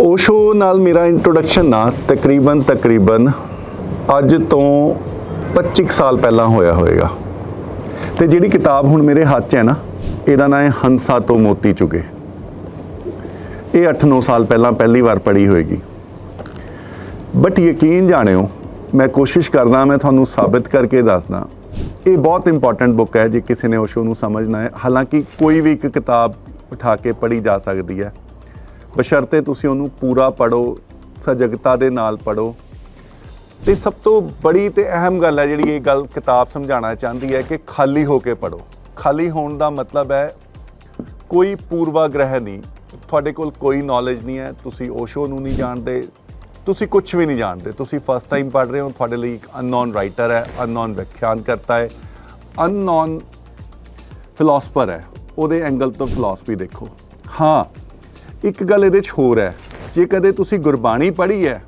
ਓਸ਼ੋ ਨਾਲ ਮੇਰਾ ਇੰਟਰੋਡਕਸ਼ਨ ਨਾ ਤਕਰੀਬਨ ਤਕਰੀਬਨ ਅੱਜ ਤੋਂ 25 ਕੁ ਸਾਲ ਪਹਿਲਾਂ ਹੋਇਆ ਹੋਵੇਗਾ ਤੇ ਜਿਹੜੀ ਕਿਤਾਬ ਹੁਣ ਮੇਰੇ ਹੱਥ 'ਚ ਹੈ ਨਾ, ਇਹਦਾ ਨਾਮ ਹੈ ਹੰਸਾ ਤੋਂ ਮੋਤੀ ਚੁਗੇ। ਇਹ 8-9 ਸਾਲ ਪਹਿਲਾਂ ਪਹਿਲੀ ਵਾਰ ਪੜ੍ਹੀ ਹੋਏਗੀ। ਬਟ ਯਕੀਨ ਜਾਣਿਓ, ਮੈਂ ਕੋਸ਼ਿਸ਼ ਕਰਦਾ, ਮੈਂ ਤੁਹਾਨੂੰ ਸਾਬਿਤ ਕਰਕੇ ਦੱਸਦਾ, ਇਹ ਬਹੁਤ ਇੰਪੋਰਟੈਂਟ ਬੁੱਕ ਹੈ, ਜੇ ਕਿਸੇ ਨੇ ਓਸ਼ੋ ਨੂੰ ਸਮਝਣਾ ਹੈ। ਹਾਲਾਂਕਿ ਕੋਈ ਵੀ ਇੱਕ ਕਿਤਾਬ ਉਠਾ ਕੇ ਪੜ੍ਹੀ ਜਾ ਸਕਦੀ ਹੈ। ਬਸ਼ਰਤੇ ਤੁਸੀਂ ਉਹਨੂੰ ਪੂਰਾ ਪੜੋ ਸਜਗਤਾ ਦੇ ਨਾਲ ਪੜੋ ਤੇ ਸਭ ਤੋਂ ਬੜੀ ਤੇ ਅਹਿਮ ਗੱਲ ਹੈ ਜਿਹੜੀ ਇਹ ਗੱਲ ਕਿਤਾਬ ਸਮਝਾਉਣਾ ਚਾਹੁੰਦੀ ਹੈ ਕਿ ਖਾਲੀ ਹੋ ਕੇ ਪੜੋ ਖਾਲੀ ਹੋਣ ਦਾ ਮਤਲਬ ਹੈ ਕੋਈ ਪੂਰਵਾਗ੍ਰਹਿ ਨਹੀਂ। ਤੁਹਾਡੇ ਕੋਲ ਕੋਈ ਨੌਲੇਜ ਨਹੀਂ ਹੈ, ਤੁਸੀਂ ਓਸ਼ੋ ਨੂੰ ਨਹੀਂ ਜਾਣਦੇ, ਤੁਸੀਂ ਕੁਝ ਵੀ ਨਹੀਂ ਜਾਣਦੇ। ਤੁਸੀਂ ਫਸਟ ਟਾਈਮ ਪੜ੍ਹ ਰਹੇ ਹੋ, ਤੁਹਾਡੇ ਲਈ ਇੱਕ ਅਨਨੋਨ ਰਾਈਟਰ ਹੈ ਅਨਨੋਨ ਵਿਆਖਿਆਨ ਕਰਤਾ ਹੈ ਅਨਨੋਨ ਫਿਲਾਸਫਰ ਹੈ। ਉਹਦੇ ਐਂਗਲ ਤੋਂ ਫਿਲਾਸਫੀ ਦੇਖੋ। ਹਾਂ ਇੱਕ ਗੱਲ ਇਹਦੇ 'ਚ ਹੋਰ ਹੈ। ਜੇ ਕਦੇ ਤੁਸੀਂ ਗੁਰਬਾਣੀ ਪੜ੍ਹੀ ਹੈ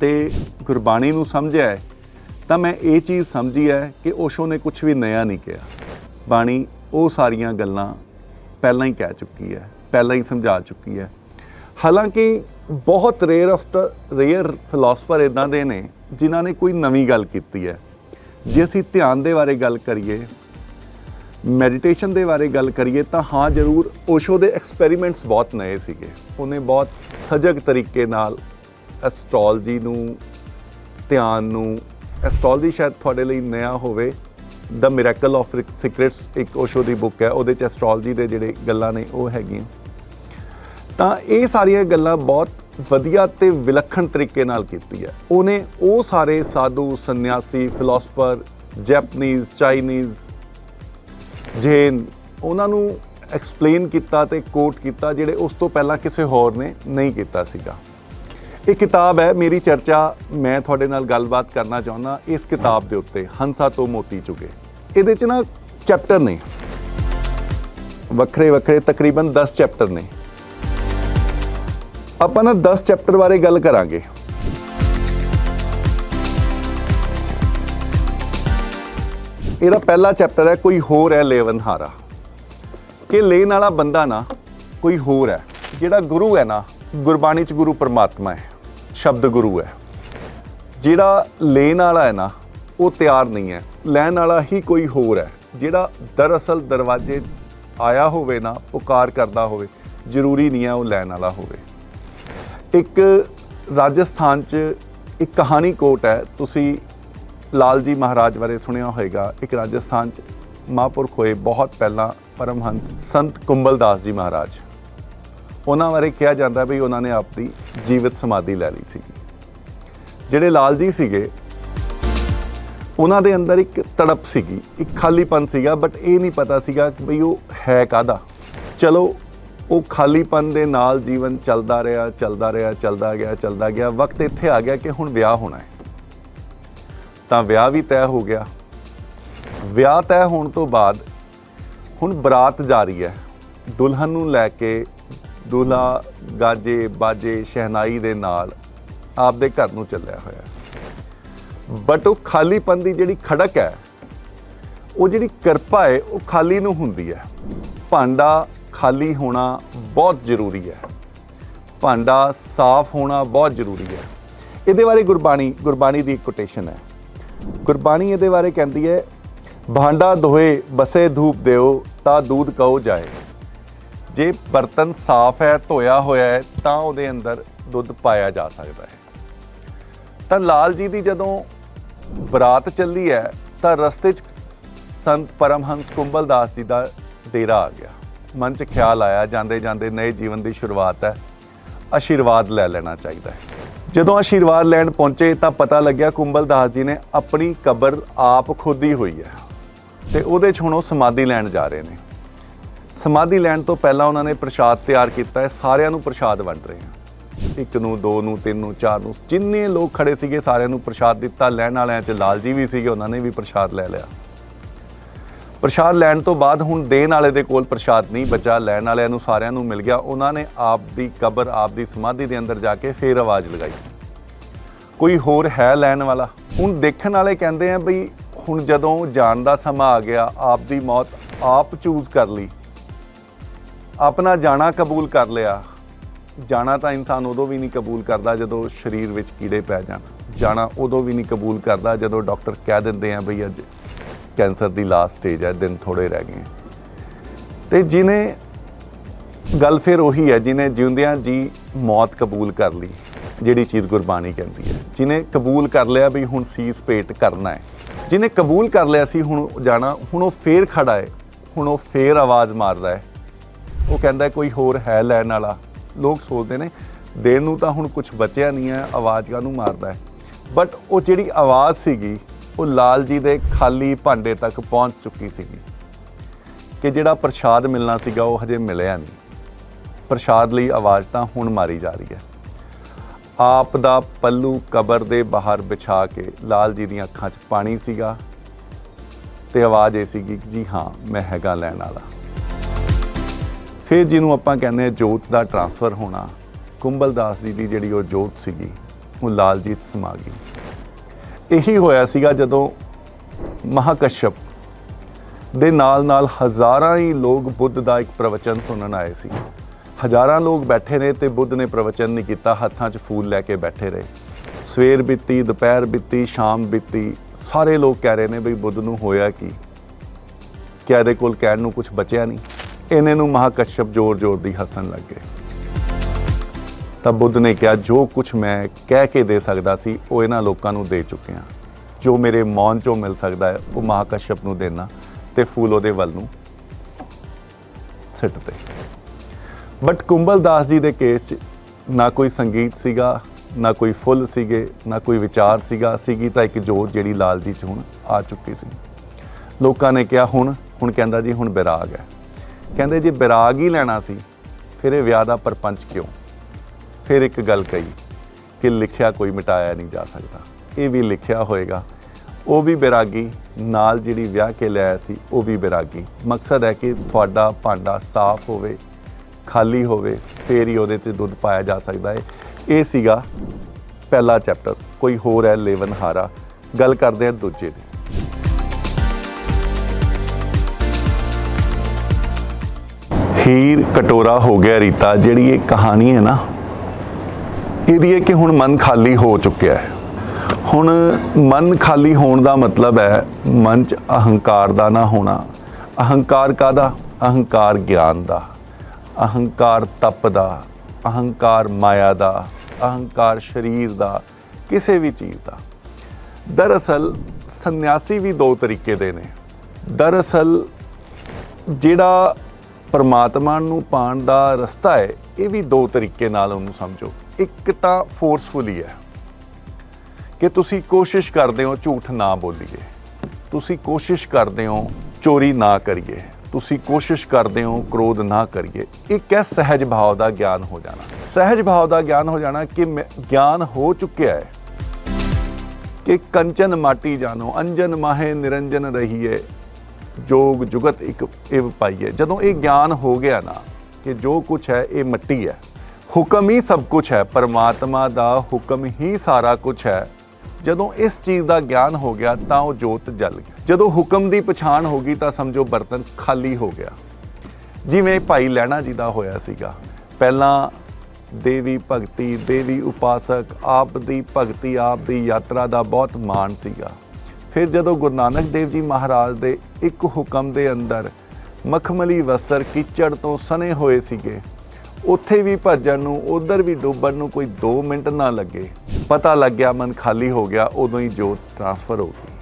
ਤੇ ਗੁਰਬਾਣੀ ਨੂੰ ਸਮਝਿਆ ਹੈ, ਤਾਂ ਮੈਂ ਇਹ ਚੀਜ਼ ਸਮਝੀ ਹੈ ਕਿ ਓਸ਼ੋ ਨੇ ਕੁਝ ਵੀ ਨਇਆ ਨਹੀਂ ਕਿਹਾ। ਬਾਣੀ ਉਹ ਸਾਰੀਆਂ ਗੱਲਾਂ ਪਹਿਲਾਂ ਹੀ ਕਹਿ ਚੁੱਕੀ ਹੈ, ਪਹਿਲਾਂ ਹੀ ਸਮਝਾ ਚੁੱਕੀ ਹੈ। ਹਾਲਾਂਕਿ ਬਹੁਤ rare of the rare philosopher ਇਦਾਂ ਦੇ ਨੇ ਜਿਨ੍ਹਾਂ ਨੇ ਕੋਈ ਨਵੀਂ ਗੱਲ ਕੀਤੀ ਹੈ। ਜੇ ਅਸੀਂ ਧਿਆਨ ਦੇ ਬਾਰੇ ਗੱਲ ਕਰੀਏ ਮੈਡੀਟੇਸ਼ਨ ਦੇ ਬਾਰੇ ਗੱਲ ਕਰੀਏ ਤਾਂ ਹਾਂ, ਜ਼ਰੂਰ, ਓਸ਼ੋ ਦੇ ਐਕਸਪੈਰੀਮੈਂਟਸ ਬਹੁਤ ਨਏ ਸੀਗੇ। ਉਹਨੇ ਬਹੁਤ ਸਜਗ ਤਰੀਕੇ ਨਾਲ ਐਸਟ੍ਰੋਲੋਜੀ ਨੂੰ, ਧਿਆਨ ਨੂੰ ਐਸਟ੍ਰੋਲੋਜੀ ਸ਼ਾਇਦ ਤੁਹਾਡੇ ਲਈ ਨया ਹੋਵੇ। ਦ ਮਿਰੈਕਲ ਆਫ ਸੀਕ੍ਰੇਟਸ ਇੱਕ ਓਸ਼ੋ ਦੀ ਬੁੱਕ ਹੈ, ਉਹਦੇ ਚ ਐਸਟ੍ਰੋਲੋਜੀ ਦੇ ਜਿਹੜੇ ਗੱਲਾਂ ਨੇ ਉਹ ਹੈਗੀਆਂ। ਤਾਂ ਇਹ ਸਾਰੀਆਂ ਗੱਲਾਂ ਬਹੁਤ ਵਧੀਆ ਤੇ ਵਿਲੱਖਣ ਤਰੀਕੇ ਨਾਲ ਕੀਤੀ ਹੈ। ਉਹਨੇ ਉਹ ਸਾਰੇ ਸਾਧੂ, ਸੰਨਿਆਸੀ ਫਿਲਾਸਫਰ ਜੈਪਨੀਜ਼ ਚਾਈਨੀਜ਼ ਜੇ ਉਹਨਾਂ ਨੂੰ ਐਕਸਪਲੇਨ ਕੀਤਾ ਤੇ ਕੋਟ ਕੀਤਾ, ਜਿਹੜੇ ਉਸ ਤੋਂ ਪਹਿਲਾਂ ਕਿਸੇ ਹੋਰ ਨੇ ਨਹੀਂ ਕੀਤਾ ਸੀਗਾ। ਇਹ ਕਿਤਾਬ ਹੈ, ਮੇਰੀ ਚਰਚਾ, ਮੈਂ ਤੁਹਾਡੇ ਨਾਲ ਗੱਲਬਾਤ ਕਰਨਾ ਚਾਹੁੰਦਾ, ਇਸ ਕਿਤਾਬ ਦੇ ਉੱਤੇ, ਹੰਸਾ ਤੋਂ ਮੋਤੀ ਚੁਗੇ। ਇਹਦੇ ਚ ਨਾ ਚੈਪਟਰ ਨੇ। ਵੱਖਰੇ ਵੱਖਰੇ, ਤਕਰੀਬਨ 10 ਚੈਪਟਰ ਨੇ। ਆਪਾਂ ਨਾ 10 ਚੈਪਟਰ ਬਾਰੇ ਗੱਲ ਕਰਾਂਗੇ। ਇਹਦਾ ਪਹਿਲਾ ਚੈਪਟਰ ਹੈ, ਕੋਈ ਹੋਰ ਹੈ ਲੇਵਨਹਾਰਾ ਕਿ ਲੈਣ ਵਾਲਾ ਬੰਦਾ ਨਾ ਕੋਈ ਹੋਰ ਹੈ, ਜਿਹੜਾ ਗੁਰੂ ਹੈ ਨਾ, ਗੁਰਬਾਣੀ ਚ ਗੁਰੂ ਪਰਮਾਤਮਾ ਹੈ, ਸ਼ਬਦ ਗੁਰੂ ਹੈ। ਜਿਹੜਾ ਲੈਣ ਵਾਲਾ ਹੈ ਨਾ, ਉਹ ਤਿਆਰ ਨਹੀਂ ਹੈ, ਲੈਣ ਵਾਲਾ ਹੀ ਕੋਈ ਹੋਰ ਹੈ, ਜਿਹੜਾ ਦਰਅਸਲ ਦਰਵਾਜ਼ੇ ਆਇਆ ਹੋਵੇ ਨਾ, ਪੁਕਾਰ ਕਰਦਾ ਹੋਵੇ, ਜ਼ਰੂਰੀ ਨਹੀਂ ਹੈ ਉਹ ਲੈਣ ਵਾਲਾ ਹੋਵੇ। ਇੱਕ ਰਾਜਸਥਾਨ 'ਚ ਇੱਕ ਕਹਾਣੀ ਕੋਟ ਹੈ, ਤੁਸੀਂ ਲਾਲ ਜੀ ਮਹਾਰਾਜ ਬਾਰੇ ਸੁਣਿਆ ਹੋਵੇਗਾ ਇੱਕ ਰਾਜਸਥਾਨ 'ਚ ਮਹਾਂਪੁਰਖ ਹੋਏ ਬਹੁਤ ਪਹਿਲਾਂ ਪਰਮਹੰਸ ਸੰਤ ਕੁੰਬਲਦਾਸ ਜੀ ਮਹਾਰਾਜ। ਉਹਨਾਂ ਬਾਰੇ ਕਿਹਾ ਜਾਂਦਾ ਵੀ ਉਹਨਾਂ ਨੇ ਆਪਣੀ ਜੀਵਿਤ ਸਮਾਧੀ ਲੈ ਲਈ ਸੀ ਜਿਹੜੇ ਲਾਲ ਜੀ ਸੀਗੇ, ਉਹਨਾਂ ਦੇ ਅੰਦਰ ਇੱਕ ਤੜਪ ਸੀਗੀ, ਇੱਕ ਖਾਲੀਪਨ ਸੀਗਾ ਬਟ ਇਹ ਨਹੀਂ ਪਤਾ ਸੀਗਾ ਕਿ ਭਈ ਉਹ ਹੈ ਕਾਦਾ ਚਲੋ, ਉਹ ਖਾਲੀਪਨ ਦੇ ਨਾਲ ਜੀਵਨ ਚੱਲਦਾ ਰਿਹਾ ਚੱਲਦਾ ਰਿਹਾ, ਚੱਲਦਾ ਗਿਆ ਚੱਲਦਾ ਗਿਆ। ਵਕਤ ਇੱਥੇ ਆ ਗਿਆ ਕਿ ਹੁਣ ਵਿਆਹ ਹੋਣਾ ਹੈ। ਤਾਂ ਵਿਆਹ ਵੀ ਤੈਅ ਹੋ ਗਿਆ। ਵਿਆਹ ਤੈਅ ਹੋਣ ਤੋਂ ਬਾਅਦ ਹੁਣ ਬਰਾਤ ਜਾ ਰਹੀ ਹੈ। ਦੁਲਹਨ ਨੂੰ ਲੈ ਕੇ ਦੁਲਹਾ ਗਾਜੇ, ਬਾਜੇ, ਸ਼ਹਿਨਾਈ ਦੇ ਨਾਲ ਆਪਦੇ ਘਰ ਨੂੰ ਚੱਲਿਆ ਹੋਇਆ ਬਟ ਉਹ ਖਾਲੀਪਨ ਦੀ ਜਿਹੜੀ ਖੜਕ ਹੈ, ਉਹ ਜਿਹੜੀ ਕਿਰਪਾ ਹੈ, ਉਹ ਖਾਲੀ ਨੂੰ ਹੁੰਦੀ ਹੈ। ਭਾਂਡਾ ਖਾਲੀ ਹੋਣਾ ਬਹੁਤ ਜ਼ਰੂਰੀ ਹੈ। ਭਾਂਡਾ ਸਾਫ਼ ਹੋਣਾ ਬਹੁਤ ਜ਼ਰੂਰੀ ਹੈ। ਇਹਦੇ ਬਾਰੇ ਗੁਰਬਾਣੀ ਗੁਰਬਾਣੀ ਦੀ ਇੱਕ ਕੋਟੇਸ਼ਨ ਹੈ। ਗੁਰਬਾਣੀ ਇਹਦੇ ਬਾਰੇ ਕਹਿੰਦੀ ਹੈ, ਭਾਂਡਾ ਧੋਏ, ਬਸੇ ਧੂਪ ਦਿਓ, ਤਾਂ ਦੂਧ ਕਹੋ ਜਾਏ। ਜੇ ਬਰਤਨ ਸਾਫ਼ ਹੈ, ਧੋਇਆ ਹੋਇਆ ਹੈ, ਤਾਂ ਉਹਦੇ ਅੰਦਰ ਦੁੱਧ ਪਾਇਆ ਜਾ ਸਕਦਾ ਹੈ। ਤਾਂ ਲਾਲ ਜੀ ਦੀ ਜਦੋਂ ਬਰਾਤ ਚੱਲੀ ਹੈ, ਤਾਂ ਰਸਤੇ 'ਚ ਸੰਤ ਪਰਮਹੰਸ ਕੁੰਬਲਦਾਸ ਜੀ ਦਾ ਡੇਰਾ ਆ ਗਿਆ। ਮਨ 'ਚ ਖਿਆਲ ਆਇਆ ਜਾਂਦੇ ਜਾਂਦੇ ਨਏ ਜੀਵਨ ਦੀ ਸ਼ੁਰੂਆਤ ਹੈ। ਆਸ਼ੀਰਵਾਦ ਲੈ ਲੈਣਾ ਚਾਹੀਦਾ ਹੈ। ਜਦੋਂ ਆਸ਼ੀਰਵਾਦ ਲੈਣ ਪਹੁੰਚੇ ਤਾਂ ਪਤਾ ਲੱਗਿਆ ਕੁੰਬਲ ਦਾਸ ਜੀ ਨੇ ਆਪਣੀ ਕਬਰ ਆਪ ਖੁਦ ਹੋਈ ਹੈ ਤੇ ਉਹਦੇ 'ਚ ਹੁਣ ਉਹ ਸਮਾਧੀ ਲੈਣ ਜਾ ਰਹੇ ਨੇ। ਸਮਾਧੀ ਲੈਣ ਤੋਂ ਪਹਿਲਾਂ ਉਹਨਾਂ ਨੇ ਪ੍ਰਸ਼ਾਦ ਤਿਆਰ ਕੀਤਾ ਹੈ, ਸਾਰਿਆਂ ਨੂੰ ਪ੍ਰਸ਼ਾਦ ਵੰਡ ਰਹੇ ਹਨ ਇੱਕ ਨੂੰ, ਦੋ ਨੂੰ, ਤਿੰਨ ਨੂੰ, ਚਾਰ ਨੂੰ, ਜਿੰਨੇ ਲੋਕ ਖੜੇ ਸੀਗੇ ਸਾਰਿਆਂ ਨੂੰ ਪ੍ਰਸ਼ਾਦ ਦਿੱਤਾ, ਲੈਣ ਵਾਲਿਆਂ 'ਚ ਲਾਲ ਜੀ ਵੀ ਸੀਗੇ, ਉਹਨਾਂ ਨੇ ਵੀ ਪ੍ਰਸ਼ਾਦ ਲੈ ਲਿਆ। ਪ੍ਰਸ਼ਾਦ ਲੈਣ ਤੋਂ ਬਾਅਦ ਹੁਣ ਦੇਣ ਵਾਲੇ ਦੇ ਕੋਲ ਪ੍ਰਸ਼ਾਦ ਨਹੀਂ ਬਚਾ, ਲੈਣ ਵਾਲਿਆਂ ਨੂੰ ਸਾਰਿਆਂ ਨੂੰ ਮਿਲ ਗਿਆ। ਉਹਨਾਂ ਨੇ ਆਪ ਦੀ ਕਬਰ ਆਪ ਦੀ ਸਮਾਧੀ ਦੇ ਅੰਦਰ ਜਾ ਕੇ ਫੇਰ ਆਵਾਜ਼ ਲਗਾਈ। ਕੋਈ ਹੋਰ ਹੈ ਲੈਣ ਵਾਲਾ? ਹੁਣ ਦੇਖਣ ਵਾਲੇ ਕਹਿੰਦੇ ਆ ਬਈ, ਹੁਣ ਜਦੋਂ ਜਾਣ ਦਾ ਸਮਾਂ ਆ ਗਿਆ ਆਪ ਦੀ ਮੌਤ ਆਪ ਚੂਜ਼ ਕਰ ਲਈ। ਆਪਣਾ ਜਾਣਾ ਕਬੂਲ ਕਰ ਲਿਆ। ਜਾਣਾ ਤਾਂ ਇਨਸਾਨ ਉਦੋਂ ਵੀ ਨਹੀਂ ਕਬੂਲ ਕਰਦਾ ਜਦੋਂ ਸਰੀਰ ਵਿੱਚ ਕੀੜੇ ਪੈ ਜਾਣ। ਜਾਣਾ ਉਦੋਂ ਵੀ ਨਹੀਂ ਕਬੂਲ ਕਰਦਾ ਜਦੋਂ ਡਾਕਟਰ ਕਹਿ ਦਿੰਦੇ ਆ ਬਈ ਅੱਜ ਕੈਂਸਰ ਦੀ ਲਾਸਟ ਸਟੇਜ ਹੈ, ਦਿਨ ਥੋੜੇ ਰਹਿ ਗਏ। ਤੇ ਜਿਨੇ ਗੱਲ ਫਿਰ ਉਹੀ ਹੈ ਜਿਨੇ ਜਿਉਂਦਿਆਂ ਜੀ ਮੌਤ ਕਬੂਲ ਕਰ ਲਈ, ਜਿਹੜੀ ਚੀਜ਼ ਗੁਰਬਾਣੀ ਕਹਿੰਦੀ ਹੈ। ਜਿਨੇ ਕਬੂਲ ਕਰ ਲਿਆ ਵੀ ਹੁਣ ਸੀਸ ਪੇਟ ਕਰਨਾ ਹੈ। ਜਿਨੇ ਕਬੂਲ ਕਰ ਲਿਆ ਸੀ ਹੁਣ ਜਾਣਾ, ਹੁਣ ਉਹ ਫੇਰ ਖੜਾ ਹੈ, ਹੁਣ ਉਹ ਫੇਰ ਆਵਾਜ਼ ਮਾਰਦਾ ਹੈ। ਉਹ ਕਹਿੰਦਾ ਕੋਈ ਹੋਰ ਹੈ ਲੈਣ ਵਾਲਾ। ਲੋਕ ਸੋਚਦੇ ਨੇ, ਦੇਣ ਨੂੰ ਤਾਂ ਹੁਣ ਕੁਝ ਬਚਿਆ ਨਹੀਂ ਹੈ, ਆਵਾਜ਼ ਕਾਹਨੂੰ ਮਾਰਦਾ ਹੈ? ਬਟ ਉਹ ਜਿਹੜੀ ਆਵਾਜ਼ ਸੀਗੀ ਉਹ ਲਾਲ ਜੀ ਦੇ ਖਾਲੀ ਭਾਂਡੇ ਤੱਕ ਪਹੁੰਚ ਚੁੱਕੀ ਸੀਗੀ। ਕਿ ਜਿਹੜਾ ਪ੍ਰਸ਼ਾਦ ਮਿਲਣਾ ਸੀਗਾ ਉਹ ਹਜੇ ਮਿਲਿਆ ਨਹੀਂ। ਪ੍ਰਸ਼ਾਦ ਲਈ ਆਵਾਜ਼ ਤਾਂ ਹੁਣ ਮਾਰੀ ਜਾ ਰਹੀ ਹੈ। ਆਪ ਦਾ ਪੱਲੂ ਕਬਰ ਦੇ ਬਾਹਰ ਵਿਛਾ ਕੇ ਲਾਲ ਜੀ ਦੀਆਂ ਅੱਖਾਂ 'ਚ ਪਾਣੀ ਸੀਗਾ ਤੇ ਆਵਾਜ਼ ਇਹ ਸੀਗੀ ਕਿ ਜੀ ਹਾਂ, ਮੈਂ ਹੈਗਾ ਲੈਣ ਵਾਲਾ। ਫਿਰ ਜਿਹਨੂੰ ਆਪਾਂ ਕਹਿੰਦੇ ਹਾਂ ਜੋਤ ਦਾ ਟਰਾਂਸਫਰ ਹੋਣਾ, ਕੁੰਬਲਦਾਸ ਜੀ ਦੀ ਜਿਹੜੀ ਉਹ ਜੋਤ ਸੀਗੀ, ਉਹ ਲਾਲਜੀਤ ਸਮਾ ਗਈ। ਇਹੀ ਹੋਇਆ ਸੀਗਾ ਜਦੋਂ ਮਹਾਕਸ਼ਪ ਦੇ ਨਾਲ ਨਾਲ ਹਜ਼ਾਰਾਂ ਹੀ ਲੋਕ ਬੁੱਧ ਦਾ ਇੱਕ ਪ੍ਰਵਚਨ ਸੁਣਨ ਆਏ ਸੀ। ਹਜ਼ਾਰਾਂ ਲੋਕ ਬੈਠੇ ਨੇ ਤੇ ਬੁੱਧ ਨੇ ਪ੍ਰਵਚਨ ਨਹੀਂ ਕੀਤਾ, ਹੱਥਾਂ 'ਚ ਫੂਲ ਲੈ ਕੇ ਬੈਠੇ ਰਹੇ। ਸਵੇਰ ਬੀਤੀ, ਦੁਪਹਿਰ ਬੀਤੀ, ਸ਼ਾਮ ਬੀਤੀ, ਸਾਰੇ ਲੋਕ ਕਹਿ ਰਹੇ ਨੇ ਵੀ ਬੁੱਧ ਨੂੰ ਹੋਇਆ ਕੀ? ਕਿ ਇਹਦੇ ਕੋਲ ਕਹਿਣ ਨੂੰ ਕੁਝ ਬਚਿਆ ਨਹੀਂ? ਇਹਨੇ ਨੂੰ ਮਹਾਕਸ਼ਪ ਜ਼ੋਰ-ਜ਼ੋਰ ਦੀ ਹੱਸਣ ਲੱਗ ਗਏ। ਤਾਂ ਬੁੱਧ ਨੇ ਕਿਹਾ, ਜੋ ਕੁਝ ਮੈਂ ਕਹਿ ਕੇ ਦੇ ਸਕਦਾ ਸੀ, ਉਹ ਇਹਨਾਂ ਲੋਕਾਂ ਨੂੰ ਦੇ ਚੁੱਕਿਆ ਜੋ ਮੇਰੇ ਮੌਨ ਚੋਂ ਮਿਲ ਸਕਦਾ ਹੈ, ਉਹ ਮਹਾਕਸ਼ਪ ਨੂੰ ਦੇਣਾ ਤੇ ਫੂਲ ਉਹਦੇ ਵੱਲ ਨੂੰ ਸਿੱਟ ਤੇ ਬਟ ਕੁੰਬਲਦਾਸ ਜੀ ਦੇ ਕੇਸ 'ਚ ਨਾ ਕੋਈ ਸੰਗੀਤ ਸੀਗਾ, ਨਾ ਕੋਈ ਫੁੱਲ ਸੀਗੇ, ਨਾ ਕੋਈ ਵਿਚਾਰ ਸੀਗਾ। ਸੀਗੀ ਤਾਂ ਇੱਕ ਜੋਤ ਜਿਹੜੀ ਲਾਲ ਜੀ 'ਚ ਹੁਣ ਆ ਚੁੱਕੀ ਸੀ। ਲੋਕਾਂ ਨੇ ਕਿਹਾ, ਹੁਣ ਹੁਣ ਕਹਿੰਦਾ ਜੀ, ਹੁਣ ਬਿਰਾਗ ਹੈ। ਕਹਿੰਦੇ, ਜੇ ਬਿਰਾਗ ਹੀ ਲੈਣਾ ਸੀ, ਫਿਰ ਇਹ ਵਿਆਹ ਦਾ ਪਰਪੰਚ ਕਿਉਂ? ਫਿਰ ਇੱਕ ਗੱਲ ਕਹੀ ਕਿ ਲਿਖਿਆ ਕੋਈ ਮਿਟਾਇਆ ਨਹੀਂ ਜਾ ਸਕਦਾ। ਇਹ ਵੀ ਲਿਖਿਆ ਹੋਏਗਾ। ਉਹ ਵੀ ਬਿਰਾਗੀ, ਨਾਲ ਜਿਹੜੀ ਵਿਆਹ ਕੇ ਲਿਆਇਆ ਸੀ, ਉਹ ਵੀ ਬਿਰਾਗੀ। ਮਕਸਦ ਹੈ ਕਿ ਤੁਹਾਡਾ ਭਾਂਡਾ ਸਾਫ਼ ਹੋਵੇ, ਖਾਲੀ ਹੋਵੇ, ਫੇਰ ਹੀ ਉਹਦੇ ਤੇ ਦੁੱਧ ਪਾਇਆ ਜਾ ਸਕਦਾ ਹੈ। ਇਹ ਸੀਗਾ ਪਹਿਲਾ ਚੈਪਟਰ। ਕੋਈ ਹੋਰ ਹੈ ਲੇਵਨਹਾਰਾ? ਗੱਲ ਕਰਦੇ ਹਾਂ ਦੂਜੇ ਦੀ। ਹੀਰ ਕਟੋਰਾ ਹੋ ਗਿਆ ਰੀਤਾ। ਜਿਹੜੀ ਇਹ ਕਹਾਣੀ ਹੈ ਨਾ ਇਹਦੀ ਹੈ ਕਿ ਹੁਣ ਮਨ ਖਾਲੀ ਹੋ ਚੁੱਕਿਆ ਹੈ। ਹੁਣ ਮਨ ਖਾਲੀ ਹੋਣ ਦਾ ਮਤਲਬ ਹੈ ਮਨ ਚ ਅਹੰਕਾਰ ਦਾ ਨਾ ਹੋਣਾ। ਅਹੰਕਾਰ ਕਾਦਾ ਅਹੰਕਾਰ ਗਿਆਨ ਦਾ। ਅਹੰਕਾਰ ਤਪ ਦਾ। ਅਹੰਕਾਰ ਮਾਇਆ ਦਾ। ਅਹੰਕਾਰ ਸਰੀਰ ਦਾ। ਕਿਸੇ ਵੀ ਚੀਜ਼ ਦਾ। ਦਰਅਸਲ ਸੰਨਿਆਸੀ ਵੀ ਦੋ ਤਰੀਕੇ ਦੇ ਨੇ। ਦਰਅਸਲ ਜਿਹੜਾ ਪਰਮਾਤਮਾ ਨੂੰ ਪਾਣ ਦਾ ਰਸਤਾ ਹੈ, ਇਹ ਵੀ ਦੋ ਤਰੀਕੇ ਨਾਲ ਉਹਨੂੰ ਸਮਝੋ। ਇੱਕ ਤਾਂ ਫੋਰਸਫੁਲੀ ਹੈ ਕਿ ਤੁਸੀਂ ਕੋਸ਼ਿਸ਼ ਕਰਦੇ ਹੋ ਝੂਠ ਨਾ ਬੋਲੀਏ। ਤੁਸੀਂ ਕੋਸ਼ਿਸ਼ ਕਰਦੇ ਹੋ ਚੋਰੀ ਨਾ ਕਰੀਏ। ਤੁਸੀਂ ਕੋਸ਼ਿਸ਼ ਕਰਦੇ ਹੋ ਕ੍ਰੋਧ ਨਾ ਕਰੀਏ। ਇੱਕ ਹੈ ਸਹਿਜ ਭਾਵ ਦਾ ਗਿਆਨ ਹੋ ਜਾਣਾ? ਸਹਿਜ ਭਾਵ ਦਾ ਗਿਆਨ ਹੋ ਜਾਣਾ ਕਿ ਮੈਂ- ਗਿਆਨ ਹੋ ਚੁੱਕਿਆ ਹੈ ਕਿ ਕੰਚਨ ਮਾਟੀ ਜਾਣੋ, ਅੰਜਨ ਮਾਹੇ ਨਿਰੰਜਨ ਰਹੀਏ। ਜੋਗ ਜੁਗਤ ਇੱਕ ਇਹ ਪਾਈਏ। ਜਦੋਂ ਇਹ ਗਿਆਨ ਹੋ ਗਿਆ ਨਾ ਕਿ ਜੋ ਕੁਝ ਹੈ, ਇਹ ਮਿੱਟੀ ਹੈ। ਹੁਕਮ ਹੀ ਸਭ ਕੁਝ ਹੈ, ਪਰਮਾਤਮਾ ਦਾ ਹੁਕਮ ਹੀ ਸਾਰਾ ਕੁਝ ਹੈ। ਜਦੋਂ ਇਸ ਚੀਜ਼ ਦਾ ਗਿਆਨ ਹੋ ਗਿਆ, ਤਾਂ ਉਹ ਜੋਤ ਜਲ ਗਈ ਜਦੋਂ ਹੁਕਮ ਦੀ ਪਛਾਣ ਹੋ ਗਈ, ਤਾਂ ਸਮਝੋ ਬਰਤਨ ਖਾਲੀ ਹੋ ਗਿਆ। ਜਿਵੇਂ ਭਾਈ ਲੈਣਾ ਜੀ ਦਾ ਹੋਇਆ ਸੀਗਾ। ਪਹਿਲਾਂ ਦੇਵੀ ਭਗਤੀ, ਦੇਵੀ ਉਪਾਸਕ, ਆਪ ਦੀ ਭਗਤੀ, ਆਪ ਦੀ ਯਾਤਰਾ ਦਾ ਬਹੁਤ ਮਾਣ ਸੀਗਾ। ਫਿਰ ਜਦੋਂ ਗੁਰੂ ਨਾਨਕ ਦੇਵ ਜੀ ਮਹਾਰਾਜ ਦੇ ਇੱਕ ਹੁਕਮ ਦੇ ਅੰਦਰ ਮਖਮਲੀ ਵਸਤਰ, ਕੀਚੜ ਤੋਂ ਸਨੇ ਹੋਏ ਸੀਗੇ ਉੱਥੇ ਵੀ ਭੱਜਣ ਨੂੰ, ਉਧਰ ਵੀ ਡੁੱਬਣ ਨੂੰ ਕੋਈ 2 ਮਿੰਟ ਨਾ ਲੱਗੇ। ਪਤਾ ਲੱਗ ਗਿਆ ਮਨ ਖਾਲੀ ਹੋ ਗਿਆ, ਉਦੋਂ ਹੀ ਜੋਤ ਟ੍ਰਾਂਸਫਰ ਹੋ ਗਈ।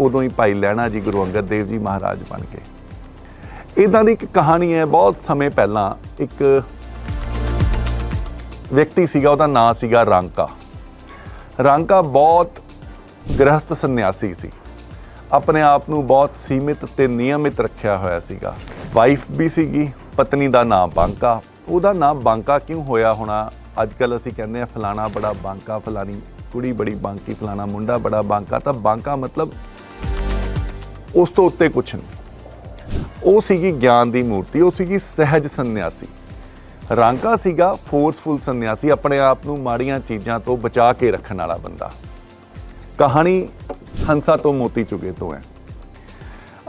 ਉਦੋਂ ਹੀ ਭਾਈ ਲੈਣਾ ਜੀ ਗੁਰੂ ਅੰਗਦ ਦੇਵ ਜੀ ਮਹਾਰਾਜ ਬਣ ਗਏ। ਇਦਾਂ ਦੀ ਇੱਕ ਕਹਾਣੀ ਹੈ, ਬਹੁਤ ਸਮੇਂ ਪਹਿਲਾਂ ਇੱਕ ਵਿਅਕਤੀ ਸੀਗਾ, ਉਹਦਾ ਨਾਂ ਸੀਗਾ ਰਾਂਕਾ। ਰਾਂਕਾ ਬਹੁਤ ਗ੍ਰਹਸਥ ਸੰਨਿਆਸੀ ਸੀ। ਆਪਣੇ ਆਪ ਨੂੰ ਬਹੁਤ ਸੀਮਿਤ ਤੇ ਨਿਯਮਿਤ ਰੱਖਿਆ ਹੋਇਆ ਸੀਗਾ। ਵਾਈਫ ਵੀ ਸੀਗੀ, ਪਤਨੀ ਦਾ ਨਾਮ ਬਾਂਕਾ ਉਹਦਾ ਨਾਮ ਬਾਂਕਾ ਕਿਉਂ ਹੋਇਆ ਹੋਣਾ? ਅੱਜ ਕੱਲ ਅਸੀਂ ਕਹਿੰਦੇ ਆ ਫਲਾਣਾ ਬੜਾ ਬਾਂਕਾ, ਫਲਾਣੀ ਕੁੜੀ ਬੜੀ ਬਾਂਕੀ, ਫਲਾਣਾ ਮੁੰਡਾ ਬੜਾ ਬਾਂਕਾ। ਤਾਂ ਬਾਂਕਾ ਮਤਲਬ ਉਸ ਤੋਂ ਉੱਤੇ ਕੁਛ ਨਹੀਂ। ਉਹ ਸੀਗੀ ਗਿਆਨ ਦੀ ਮੂਰਤੀ, ਉਹ ਸੀਗੀ ਸਹਿਜ ਸੰਨਿਆਸੀ। ਰਾਂਕਾ ਸੀਗਾ ਫੋਰਸਫੁਲ ਸੰਨਿਆਸੀ, ਆਪਣੇ ਆਪ ਨੂੰ ਮਾੜੀਆਂ ਚੀਜ਼ਾਂ ਤੋਂ ਬਚਾ ਕੇ ਰੱਖਣ ਵਾਲਾ ਬੰਦਾ। ਕਹਾਣੀ ਹੰਸਾ ਤੋਂ ਮੋਤੀ ਚੁਗੇ ਤੋਂ ਹੈ।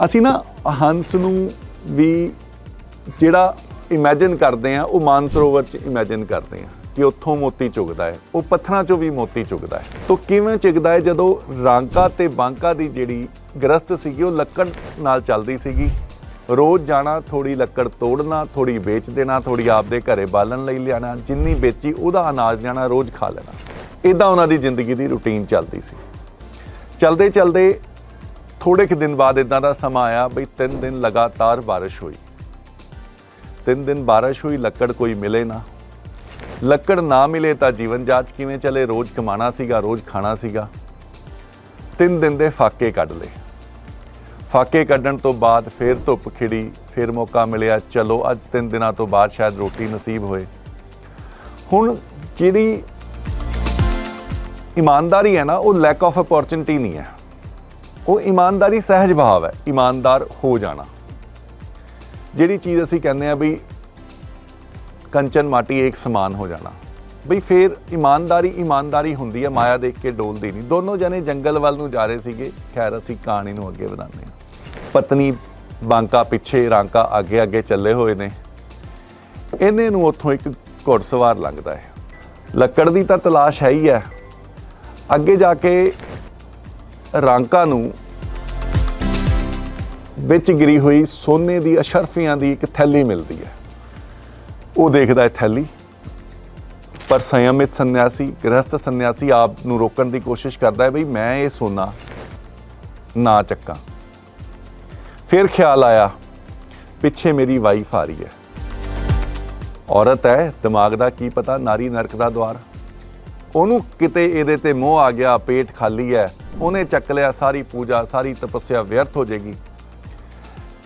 ਅਸੀਂ ਨਾ ਹੰਸ ਨੂੰ ਵੀ ਜਿਹੜਾ ਇਮੇਜਿਨ ਕਰਦੇ ਆ ਉਹ ਮਾਨਸਰੋਵਰ 'ਚ ਇਮੇਜਿਨ ਕਰਦੇ ਆ ਕਿ ਉੱਥੋਂ ਮੋਤੀ ਚੁਗਦਾ ਹੈ, ਉਹ ਪੱਥਰਾਂ 'ਚੋਂ ਵੀ ਮੋਤੀ ਚੁਗਦਾ ਹੈ। ਤੋਂ ਕਿਵੇਂ ਚੁਗਦਾ ਹੈ? ਜਦੋਂ ਰਾਂਕਾ ਤੇ ਬਾਂਕਾ ਦੀ ਜਿਹੜੀ ਗ੍ਰਸਤ ਸੀਗੀ, ਉਹ ਲੱਕੜ ਨਾਲ ਚੱਲਦੀ ਸੀਗੀ। ਰੋਜ਼ ਜਾਣਾ ਥੋੜੀ ਲੱਕੜ ਤੋੜਨਾ ਥੋੜੀ ਵੇਚ ਦੇਣਾ ਥੋੜੀ ਆਪਦੇ ਘਰੇ ਬਾਲਣ ਲਈ ਲਿਆਣਾ, ਜਿੰਨੀ ਵੇਚੀ ਉਹਦਾ ਅਨਾਜ ਜਾਣਾ, ਰੋਜ਼ ਖਾ ਲੈਣਾ। ਇਦਾਂ ਉਹਨਾਂ ਦੀ ਜ਼ਿੰਦਗੀ ਦੀ ਰੁਟੀਨ ਚੱਲਦੀ ਸੀ। ਚਲਦੇ ਚਲਦੇ ਥੋੜੇ ਕੁ ਦਿਨ ਬਾਅਦ ਇਦਾਂ ਦਾ ਸਮਾਂ ਆਇਆ ਬਈ ਤਿੰਨ ਦਿਨ ਲਗਾਤਾਰ ਬਾਰਿਸ਼ ਹੋਈ। ਤਿੰਨ ਦਿਨ ਬਾਰਿਸ਼ ਹੋਈ, ਲੱਕੜ ਕੋਈ ਮਿਲੇ ਨਾ। ਲੱਕੜ ਨਾ ਮਿਲੇ ਤਾਂ ਜੀਵਨ ਜਾਂਚ ਕਿਵੇਂ ਚੱਲੇ? ਰੋਜ਼ ਕਮਾਣਾ ਸੀਗਾ, ਰੋਜ਼ ਖਾਣਾ ਸੀਗਾ। ਤਿੰਨ ਦਿਨ ਦੇ ਫਾਕੇ ਕੱਢ ਲਏ। ਫਾਕੇ ਕੱਢਣ ਤੋਂ ਬਾਅਦ ਫੇਰ ਧੁੱਪ ਖਿੜੀ, ਫੇਰ ਮੌਕਾ ਮਿਲਿਆ, ਚਲੋ ਅੱਜ ਤਿੰਨ ਦਿਨਾਂ ਤੋਂ ਬਾਅਦ ਸ਼ਾਇਦ ਰੋਟੀ ਨਸੀਬ ਹੋਏ। ਹੁਣ ਜਿਹੜੀ ਇਮਾਨਦਾਰੀ ਹੈ ਨਾ, ਉਹ ਲੈਕ ਆਫ ਅਪੋਰਚੁਨਿਟੀ ਨਹੀਂ ਹੈ। ਉਹ ਇਮਾਨਦਾਰੀ ਸਹਿਜ ਭਾਵ ਹੈ, ਇਮਾਨਦਾਰ ਹੋ ਜਾਣਾ। ਜਿਹੜੀ ਚੀਜ਼ ਅਸੀਂ ਕਹਿੰਦੇ ਆ ਵੀ ਕੰਚਨ ਮਾਟੀ ਇੱਕ ਸਮਾਨ ਹੋ ਜਾਣਾ। ਬਈ ਫੇਰ ਇਮਾਨਦਾਰੀ ਇਮਾਨਦਾਰੀ ਹੁੰਦੀ ਹੈ, ਮਾਇਆ ਦੇਖ ਕੇ ਡੋਲਦੀ ਨਹੀਂ। ਦੋਨੋਂ ਜਣੇ ਜੰਗਲ ਵੱਲ ਨੂੰ ਜਾ ਰਹੇ ਸੀਗੇ। ਖੈਰ, ਅਸੀਂ ਕਹਾਣੀ ਨੂੰ ਅੱਗੇ ਵਧਾਉਂਦੇ ਹਾਂ। ਪਤਨੀ ਬਾਂਕਾ ਪਿੱਛੇ, ਰਾਂਕਾ ਅੱਗੇ ਅੱਗੇ ਚੱਲੇ ਹੋਏ ਨੇ। ਇਹਨੇ ਨੂੰ ਉੱਥੋਂ ਇੱਕ ਘੋੜਸਵਾਰ ਲੰਘਦਾ ਹੈ। ਲੱਕੜ ਦੀ ਤਾਂ ਤਲਾਸ਼ ਹੈ ਹੀ ਹੈ। ਅੱਗੇ ਜਾ ਕੇ ਰਾਂਕਾ ਨੂੰ ਵਿੱਚ ਗਿਰੀ ਹੋਈ ਸੋਨੇ ਦੀ ਅਸ਼ਰਫੀਆਂ ਦੀ ਇੱਕ ਥੈਲੀ ਮਿਲਦੀ ਹੈ। ਉਹ ਦੇਖਦਾ ਹੈ ਥੈਲੀ। ਪਰ ਸੰਯਮਿਤ ਸੰਨਿਆਸੀ ਗ੍ਰਹਸਥ ਸੰਨਿਆਸੀ ਆਪ ਨੂੰ ਰੋਕਣ ਦੀ ਕੋਸ਼ਿਸ਼ ਕਰਦਾ ਹੈ ਬਈ ਮੈਂ ਇਹ ਸੋਨਾ ਨਾ ਚੱਕਾਂ। ਫਿਰ ਖਿਆਲ ਆਇਆ, ਪਿੱਛੇ ਮੇਰੀ ਵਾਈਫ ਆ ਰਹੀ ਹੈ। ਔਰਤ ਹੈ, ਦਿਮਾਗ ਦਾ ਕੀ ਪਤਾ, ਨਾਰੀ ਨਰਕ ਦਾ ਦਵਾਰ ਉਹਨੂੰ ਕਿਤੇ ਇਹਦੇ ਤੇ ਮੋਹ ਆ ਗਿਆ, ਪੇਟ ਖਾਲੀ ਹੈ। ਉਹਨੇ ਚੱਕ ਲਿਆ, ਸਾਰੀ ਪੂਜਾ, ਸਾਰੀ ਤਪੱਸਿਆ ਵਿਅਰਥ ਹੋ ਜਾਏਗੀ।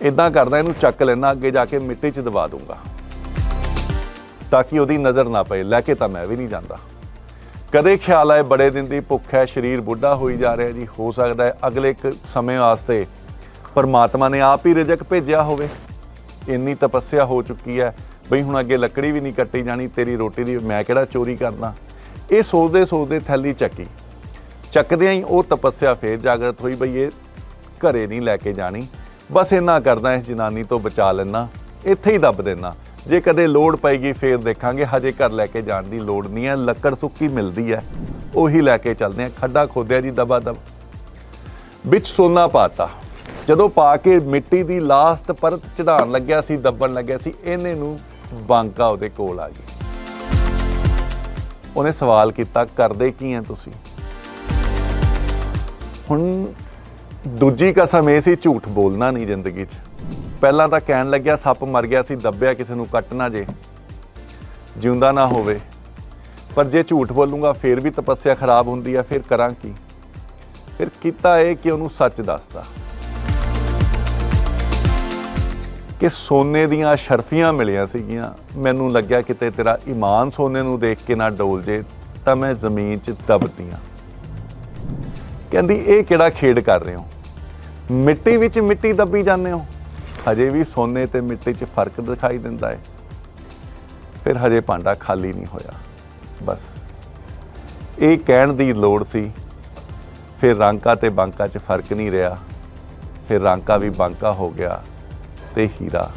ਇਦਾਂ ਕਰਦਾ, ਇਹਨੂੰ ਚੱਕ ਲੈਣਾ ਅੱਗੇ ਜਾ ਕੇ ਮਿੱਟੀ 'ਚ ਦਬਾ ਦੂੰਗਾ ਤਾਂ ਕਿ ਉਹਦੀ ਨਜ਼ਰ ਨਾ ਪਏ, ਲੈ ਕੇ ਤਾਂ ਮੈਂ ਵੀ ਨਹੀਂ ਜਾਂਦਾ। ਕਦੇ ਖਿਆਲ ਆਏ, ਬੜੇ ਦਿਨ ਦੀ ਭੁੱਖ ਹੈ, ਸਰੀਰ ਬੁੱਢਾ ਹੋਈ ਜਾ ਰਿਹਾ ਜੀ, ਹੋ ਸਕਦਾ ਹੈ ਅਗਲੇ ਇੱਕ ਸਮੇਂ ਵਾਸਤੇ ਪਰਮਾਤਮਾ ਨੇ ਆਪ ਹੀ ਰਿਜਕ ਭੇਜਿਆ ਹੋਵੇ। ਇੰਨੀ ਤਪੱਸਿਆ ਹੋ ਚੁੱਕੀ ਹੈ, ਬਈ ਹੁਣ ਅੱਗੇ ਲੱਕੜੀ ਵੀ ਨਹੀਂ ਕੱਟੀ ਜਾਣੀ, ਤੇਰੀ ਰੋਟੀ ਦੀ ਮੈਂ ਕਿਹੜਾ ਚੋਰੀ ਕਰਨਾ? ਇਹ ਸੋਚਦੇ ਸੋਚਦੇ ਥੈਲੀ ਚੱਕੀ। ਚੱਕਦਿਆਂ ਹੀ ਉਹ ਤਪੱਸਿਆ ਫੇਰ ਜਾਗਰਤ ਹੋਈ, ਬਈ ਇਹ ਘਰੇ ਨਹੀਂ ਲੈ ਕੇ ਜਾਣੀ। ਬਸ ਇੰਨਾ ਕਰਦਾ ਇਸ ਜਨਾਨੀ ਤੋਂ ਬਚਾ ਲੈਣਾ ਇੱਥੇ ਹੀ ਦੱਬ ਦੇਣਾ ਜੇ ਕਦੇ ਲੋੜ ਪਏਗੀ, ਫੇਰ ਦੇਖਾਂਗੇ, ਹਜੇ ਘਰ ਲੈ ਕੇ ਜਾਣ ਦੀ ਲੋੜ ਨਹੀਂ ਹੈ, ਲੱਕੜ ਸੁੱਕੀ ਮਿਲਦੀ ਹੈ। ਉਹੀ ਲੈ ਕੇ ਚੱਲਦੇ ਆ ਖੱਡਾ ਖੋਦਿਆ ਜੀ ਦਬਾ ਦਬ ਵਿੱਚ ਸੋਨਾ ਪਾਤਾ। ਜਦੋਂ ਪਾ ਕੇ ਮਿੱਟੀ ਦੀ ਲਾਸਟ ਪਰਤ ਚੜਾਉਣ ਲੱਗਿਆ ਸੀ, ਦੱਬਣ ਲੱਗਿਆ ਸੀ, ਇਹਨੇ ਨੂੰ ਬਾਂਕਾ ਉਹਦੇ ਕੋਲ ਆ ਗਈ। ਉਹਨੇ ਸਵਾਲ ਕੀਤਾ, ਕਰਦੇ ਕੀ ਆ ਤੁਸੀਂ? ਹੁਣ ਦੂਜੀ ਕਸਮ ਇਹ ਸੀ ਝੂਠ ਬੋਲਣਾ ਨਹੀਂ ਜ਼ਿੰਦਗੀ 'ਚ। ਪਹਿਲਾਂ ਤਾਂ ਕਹਿਣ ਲੱਗਿਆ ਸੱਪ ਮਰ ਗਿਆ ਸੀ, ਦੱਬਿਆ ਕਿਸੇ ਨੂੰ ਕੱਟ ਨਾ ਜੇ। ਜਿਉਂਦਾ ਨਾ ਹੋਵੇ। ਪਰ ਜੇ ਝੂਠ ਬੋਲੂੰਗਾ, ਫੇਰ ਵੀ ਤਪੱਸਿਆ ਖਰਾਬ ਹੁੰਦੀ ਆ, ਫਿਰ ਕਰਾਂ ਕੀ? ਫਿਰ ਕੀਤਾ ਇਹ ਕਿ ਉਹਨੂੰ ਸੱਚ ਦੱਸਦਾ। ਕਿ ਸੋਨੇ ਦੀਆਂ ਸ਼ਰਫੀਆਂ ਮਿਲੀਆਂ ਸੀਗੀਆਂ। ਮੈਨੂੰ ਲੱਗਿਆ ਕਿਤੇ ਤੇਰਾ ਈਮਾਨ ਸੋਨੇ ਨੂੰ ਦੇਖ ਕੇ ਨਾ ਡੋਲ ਜੇ, ਤਾਂ ਮੈਂ ਜ਼ਮੀਨ 'ਚ ਦਬਦੀਆਂ ਕਹਿੰਦੀ, ਇਹ ਕਿਹੜਾ ਖੇਡ ਕਰ ਰਹੇ ਹੋ? ਮਿੱਟੀ ਵਿੱਚ ਮਿੱਟੀ ਦੱਬੀ ਜਾਂਦੇ ਹੋ? ਹਜੇ ਵੀ ਸੋਨੇ ਤੇ ਮਿੱਟੀ 'ਚ ਫ਼ਰਕ ਦਿਖਾਈ ਦਿੰਦਾ ਹੈ। ਫਿਰ ਹਜੇ ਭਾਂਡਾ ਖਾਲੀ ਨਹੀਂ ਹੋਇਆ। ਬਸ ਇਹ ਕਹਿਣ ਦੀ ਲੋੜ ਸੀ। ਫਿਰ ਰਾਂਕਾ ਤੇ ਬਾਂਕਾ 'ਚ ਫ਼ਰਕ ਨਹੀਂ ਰਿਹਾ। ਫਿਰ ਰਾਂਕਾ ਵੀ ਬਾਂਕਾ ਹੋ ਗਿਆ ਤੇ ਹੀਰਾ।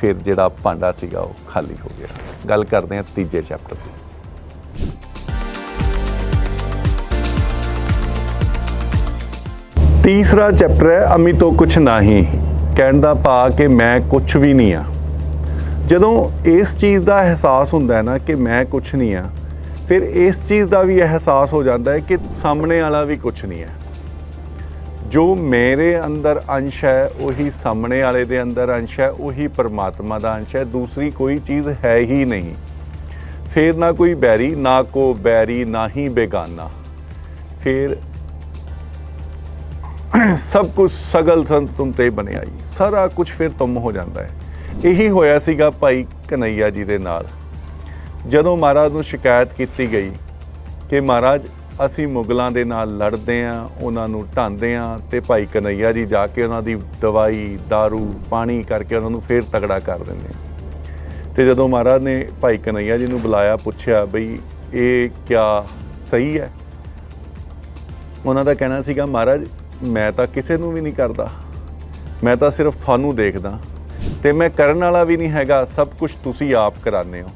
ਫਿਰ ਜਿਹੜਾ ਭਾਂਡਾ ਸੀਗਾ ਉਹ ਖਾਲੀ ਹੋ ਗਿਆ। ਗੱਲ ਕਰਦੇ ਹਾਂ ਤੀਜੇ ਚੈਪਟਰ ਦੀ। ਤੀਸਰਾ ਚੈਪਟਰ ਹੈ, ਅਮੀ ਤੋਂ ਕੁਛ ਨਹੀਂ। ਕਹਿਣ ਦਾ ਭਾਵ ਕਿ ਮੈਂ ਕੁਛ ਵੀ ਨਹੀਂ ਆ। ਜਦੋਂ ਇਸ ਚੀਜ਼ ਦਾ ਅਹਿਸਾਸ ਹੁੰਦਾ ਹੈ ਨਾ ਕਿ ਮੈਂ ਕੁਛ ਨਹੀਂ ਆ, ਫਿਰ ਇਸ ਚੀਜ਼ ਦਾ ਵੀ ਅਹਿਸਾਸ ਹੋ ਜਾਂਦਾ ਹੈ ਕਿ ਸਾਹਮਣੇ ਵਾਲਾ ਵੀ ਕੁਛ ਨਹੀਂ ਹੈ। ਜੋ ਮੇਰੇ ਅੰਦਰ ਅੰਸ਼ ਹੈ, ਉਹੀ ਸਾਹਮਣੇ ਵਾਲੇ ਦੇ ਅੰਦਰ ਅੰਸ਼ ਹੈ, ਉਹੀ ਪਰਮਾਤਮਾ ਦਾ ਅੰਸ਼ ਹੈ, ਦੂਸਰੀ ਕੋਈ ਚੀਜ਼ ਹੈ ਹੀ ਨਹੀਂ। ਫਿਰ ਨਾ ਕੋਈ ਬੈਰੀ, ਨਾ ਕੋ ਬੈਰੀ, ਨਾ ਹੀ ਬੇਗਾਨਾ। ਫਿਰ ਸਭ ਕੁਝ ਸਗਲ ਸੰਤ ਤੁਮ ਤੇ ਬਣਿਆ ਬਣਿਆਈ। ਸਾਰਾ ਕੁਝ ਫਿਰ ਤੁਮ ਹੋ ਜਾਂਦਾ ਹੈ। ਇਹੀ ਹੋਇਆ ਸੀਗਾ ਭਾਈ ਕਨਈਆ ਜੀ ਦੇ ਨਾਲ। ਜਦੋਂ ਮਹਾਰਾਜ ਨੂੰ ਸ਼ਿਕਾਇਤ ਕੀਤੀ ਗਈ ਕਿ ਮਹਾਰਾਜ, ਅਸੀਂ ਮੁਗਲਾਂ ਦੇ ਨਾਲ ਲੜਦੇ ਆਂ ਉਹਨਾਂ ਨੂੰ ਢਾਂਦੇ ਆਂ ਤੇ ਭਾਈ ਕਨਈਆ ਜੀ ਜਾ ਕੇ ਉਹਨਾਂ ਦੀ ਦਵਾਈ दारू ਪਾਣੀ ਕਰਕੇ ਉਹਨਾਂ ਨੂੰ ਫੇਰ ਤਗੜਾ ਕਰ ਦਿੰਦੇ ਆ ਤੇ ਜਦੋਂ ਮਹਾਰਾਜ ਨੇ ਭਾਈ ਕਨਈਆ ਜੀ ਨੂੰ ਬੁਲਾਇਆ, ਪੁੱਛਿਆ ਬਈ ਇਹ ਕਿਆ ਸਹੀ ਹੈ? ਉਹਨਾਂ ਦਾ ਕਹਿਣਾ ਸੀਗਾ, ਮਹਾਰਾਜ ਮੈਂ ਤਾਂ ਕਿਸੇ ਨੂੰ ਵੀ ਨਹੀਂ ਕਰਦਾ। ਮੈਂ ਤਾਂ ਸਿਰਫ ਤੁਹਾਨੂੰ ਦੇਖਦਾ। ਤੇ ਮੈਂ ਕਰਨ ਵਾਲਾ ਵੀ ਨਹੀਂ ਹੈਗਾ, ਸਭ ਕੁਝ ਤੁਸੀਂ ਆਪ ਕਰਾਉਂਦੇ ਹੋ।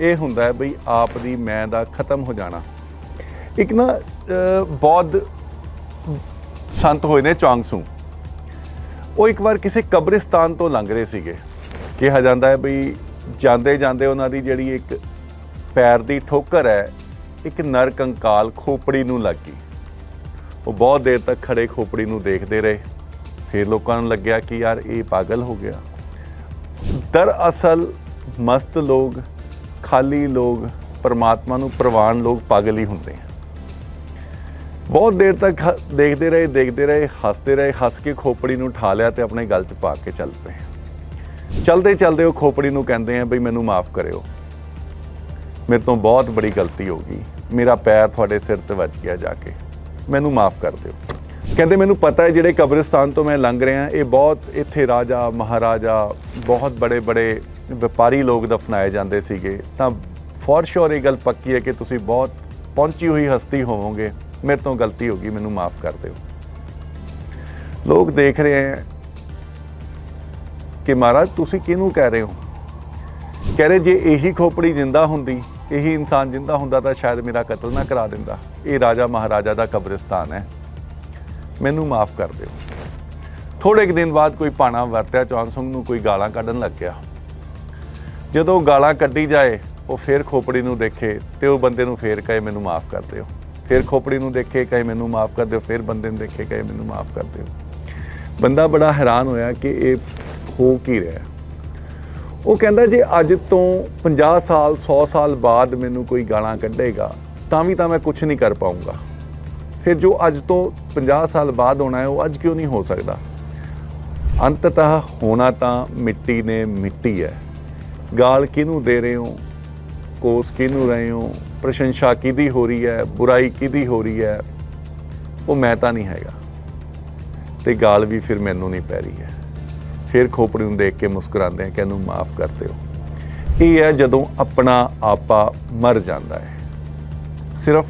ਇਹ ਹੁੰਦਾ ਹੈ ਬਈ ਆਪ ਦੀ ਮੈਂ ਦਾ ਖਤਮ ਹੋ ਜਾਣਾ। ਇੱਕ ਨਾ ਬਹੁਤ ਸੰਤ ਹੋਏ ਨੇ ਚੌਂਗਸੂ। ਉਹ ਇੱਕ ਵਾਰ ਕਿਸੇ ਕਬਰਿਸਤਾਨ ਤੋਂ ਲੰਘ ਰਹੇ ਸੀਗੇ। ਕਿਹਾ ਜਾਂਦਾ ਹੈ ਬਈ ਜਾਂਦੇ ਜਾਂਦੇ ਉਹਨਾਂ ਦੀ ਜਿਹੜੀ ਇੱਕ ਪੈਰ ਦੀ ਠੋਕਰ ਹੈ, ਇੱਕ ਨਰ ਕੰਕਾਲ ਖੋਪੜੀ ਨੂੰ ਲੱਗ ਗਈ। ਉਹ ਬਹੁਤ ਦੇਰ ਤੱਕ ਖੜੇ ਖੋਪੜੀ ਨੂੰ ਦੇਖਦੇ ਰਹੇ। ਫਿਰ ਲੋਕਾਂ ਨੂੰ ਲੱਗਿਆ ਕਿ ਯਾਰ ਇਹ ਪਾਗਲ ਹੋ ਗਿਆ। ਦਰਅਸਲ ਮਸਤ ਲੋਕ, ਖਾਲੀ ਲੋਕ, ਪਰਮਾਤਮਾ ਨੂੰ ਪ੍ਰਵਾਨ ਲੋਕ ਪਾਗਲ ਹੀ ਹੁੰਦੇ ਆ। ਬਹੁਤ ਦੇਰ ਤੱਕ ਹ- ਦੇਖਦੇ ਰਹੇ ਦੇਖਦੇ ਰਹੇ, ਹੱਸਦੇ ਰਹੇ, ਹੱਸ ਕੇ ਖੋਪੜੀ ਨੂੰ ਉਠਾ ਲਿਆ ਤੇ ਆਪਣੇ ਗਲ 'ਚ ਪਾ ਕੇ ਚੱਲ ਪਏ। ਚਲਦੇ ਚਲਦੇ ਉਹ ਖੋਪੜੀ ਨੂੰ ਕਹਿੰਦੇ ਆ, ਬਈ ਮੈਨੂੰ ਮਾਫ ਕਰਿਓ। ਮੇਰੇ ਤੋਂ ਬਹੁਤ ਬੜੀ ਗਲਤੀ ਹੋ ਗਈ। ਮੇਰਾ ਪੈਰ ਤੁਹਾਡੇ ਸਿਰ ਤੇ ਵੱਜ ਗਿਆ ਜਾ ਕੇ। ਮੈਨੂੰ ਮਾਫ ਕਰ ਦਿਓ। ਕਹਿੰਦੇ ਮੈਨੂੰ ਪਤਾ ਹੈ ਜਿਹੜੇ ਕਬਰਿਸਤਾਨ ਤੋਂ ਮੈਂ ਲੰਘ ਰਿਹਾ, ਇਹ ਬਹੁਤ ਇੱਥੇ ਰਾਜਾ, ਮਹਾਰਾਜਾ, ਬਹੁਤ ਬੜੇ ਬੜੇ ਵਪਾਰੀ ਲੋਕ ਦਫਨਾਏ ਜਾਂਦੇ ਸੀਗੇ। ਤਾਂ ਫੋਰ ਸ਼ੋਰ ਇਹ ਗੱਲ ਪੱਕੀ ਹੈ ਕਿ ਤੁਸੀਂ ਬਹੁਤ ਪਹੁੰਚੀ ਹੋਈ ਹਸਤੀ ਹੋਵੋਗੇ। ਮੇਰੇ ਤੋਂ ਗਲਤੀ ਹੋ ਗਈ, ਮੈਨੂੰ ਮਾਫ ਕਰ ਦਿਓ। ਲੋਕ ਦੇਖ ਰਹੇ ਹੈ ਕਿ ਮਹਾਰਾਜ, ਤੁਸੀਂ ਕਿਹਨੂੰ ਕਹਿ ਰਹੇ ਹੋ? ਕਹਿ ਰਹੇ ਜੇ ਇਹੀ ਖੋਪੜੀ ਜਿੰਦਾ ਹੁੰਦੀ ਇਹੀ ਇਨਸਾਨ ਜਿੰਦਾ ਹੁੰਦਾ ਤਾਂ ਸ਼ਾਇਦ ਮੇਰਾ ਕਤਲ ਨਾ ਕਰਾ ਦਿੰਦਾ। ਇਹ ਰਾਜਾ ਮਹਾਰਾਜਾ ਦਾ ਕਬਰਿਸਤਾਨ ਹੈ। ਮੈਨੂੰ ਮਾਫ ਕਰ ਦਿਓ। ਥੋੜੇ ਕੁ ਦਿਨ ਬਾਅਦ ਕੋਈ ਪਾਣਾ ਵਰਤਿਆ ਚੌਂਸੰਗ ਨੂੰ ਕੋਈ ਗਾਲਾਂ ਕੱਢਣ ਲੱਗ ਗਿਆ। ਜਦੋਂ ਗਾਲਾਂ ਕੱਢੀ ਜਾਏ, ਉਹ ਫੇਰ ਖੋਪੜੀ ਨੂੰ ਦੇਖੇ ਤੇ ਉਹ ਬੰਦੇ ਨੂੰ ਫੇਰ ਕਹੇ, ਮੈਨੂੰ ਮਾਫ ਕਰ ਦਿਓ। ਫੇਰ ਖੋਪੜੀ ਨੂੰ ਦੇਖੇ, ਕਹੇ, ਮੈਨੂੰ ਮਾਫ ਕਰ ਦਿਓ। ਫੇਰ ਬੰਦੇ ਨੂੰ ਦੇਖੇ, ਕਹੇ, ਮੈਨੂੰ ਮਾਫ ਕਰ ਦਿਓ। ਬੰਦਾ ਬੜਾ ਹੈਰਾਨ ਹੋਇਆ ਕਿ ਇਹ ਹੋ ਕੀ ਰਿਹਾ। ਉਹ ਕਹਿੰਦਾ ਜੇ ਅੱਜ ਤੋਂ 50 ਸਾਲ 100 ਸਾਲ ਬਾਅਦ ਮੈਨੂੰ ਕੋਈ ਗਾਲਾਂ ਕੱਢੇਗਾ, ਤਾਂ ਵੀ ਤਾਂ ਮੈਂ ਕੁਝ ਨਹੀਂ ਕਰ ਪਾਉਂਗਾ ਫਿਰ ਜੋ ਅੱਜ ਤੋਂ 50 ਸਾਲ ਬਾਅਦ ਹੋਣਾ ਹੈ, ਉਹ ਅੱਜ ਕਿਉਂ ਨਹੀਂ ਹੋ ਸਕਦਾ? ਅੰਤਤः ਹੋਣਾ ਤਾਂ ਮਿੱਟੀ ਨੇ ਮਿੱਟੀ ਹੈ। ਗਾਲ ਕਿਹਨੂੰ ਦੇ ਰਹੇ ਹੋ? ਕੋਸ ਕਿਹਨੂੰ ਰਹੇ ਹੋ? ਪ੍ਰਸ਼ੰਸਾ ਕਿਹਦੀ ਹੋ ਰਹੀ ਹੈ? ਬੁਰਾਈ ਕਿਹਦੀ ਹੋ ਰਹੀ ਹੈ? ਉਹ ਮੈਂ ਤਾਂ ਨਹੀਂ ਹੈਗਾ। ਤੇ ਗਾਲ ਵੀ ਫਿਰ ਮੈਨੂੰ ਨਹੀਂ ਪੈ ਰਹੀ ਹੈ। ਫਿਰ ਖੋਪੜੀ ਨੂੰ ਦੇਖ ਕੇ ਮੁਸਕਰਾਉਂਦੇ ਆ ਕਿ ਇਹਨੂੰ ਮਾਫ ਕਰ ਦਿਓ। ਇਹ ਹੈ ਜਦੋਂ ਆਪਣਾ ਆਪਾ ਮਰ ਜਾਂਦਾ ਹੈ। ਸਿਰਫ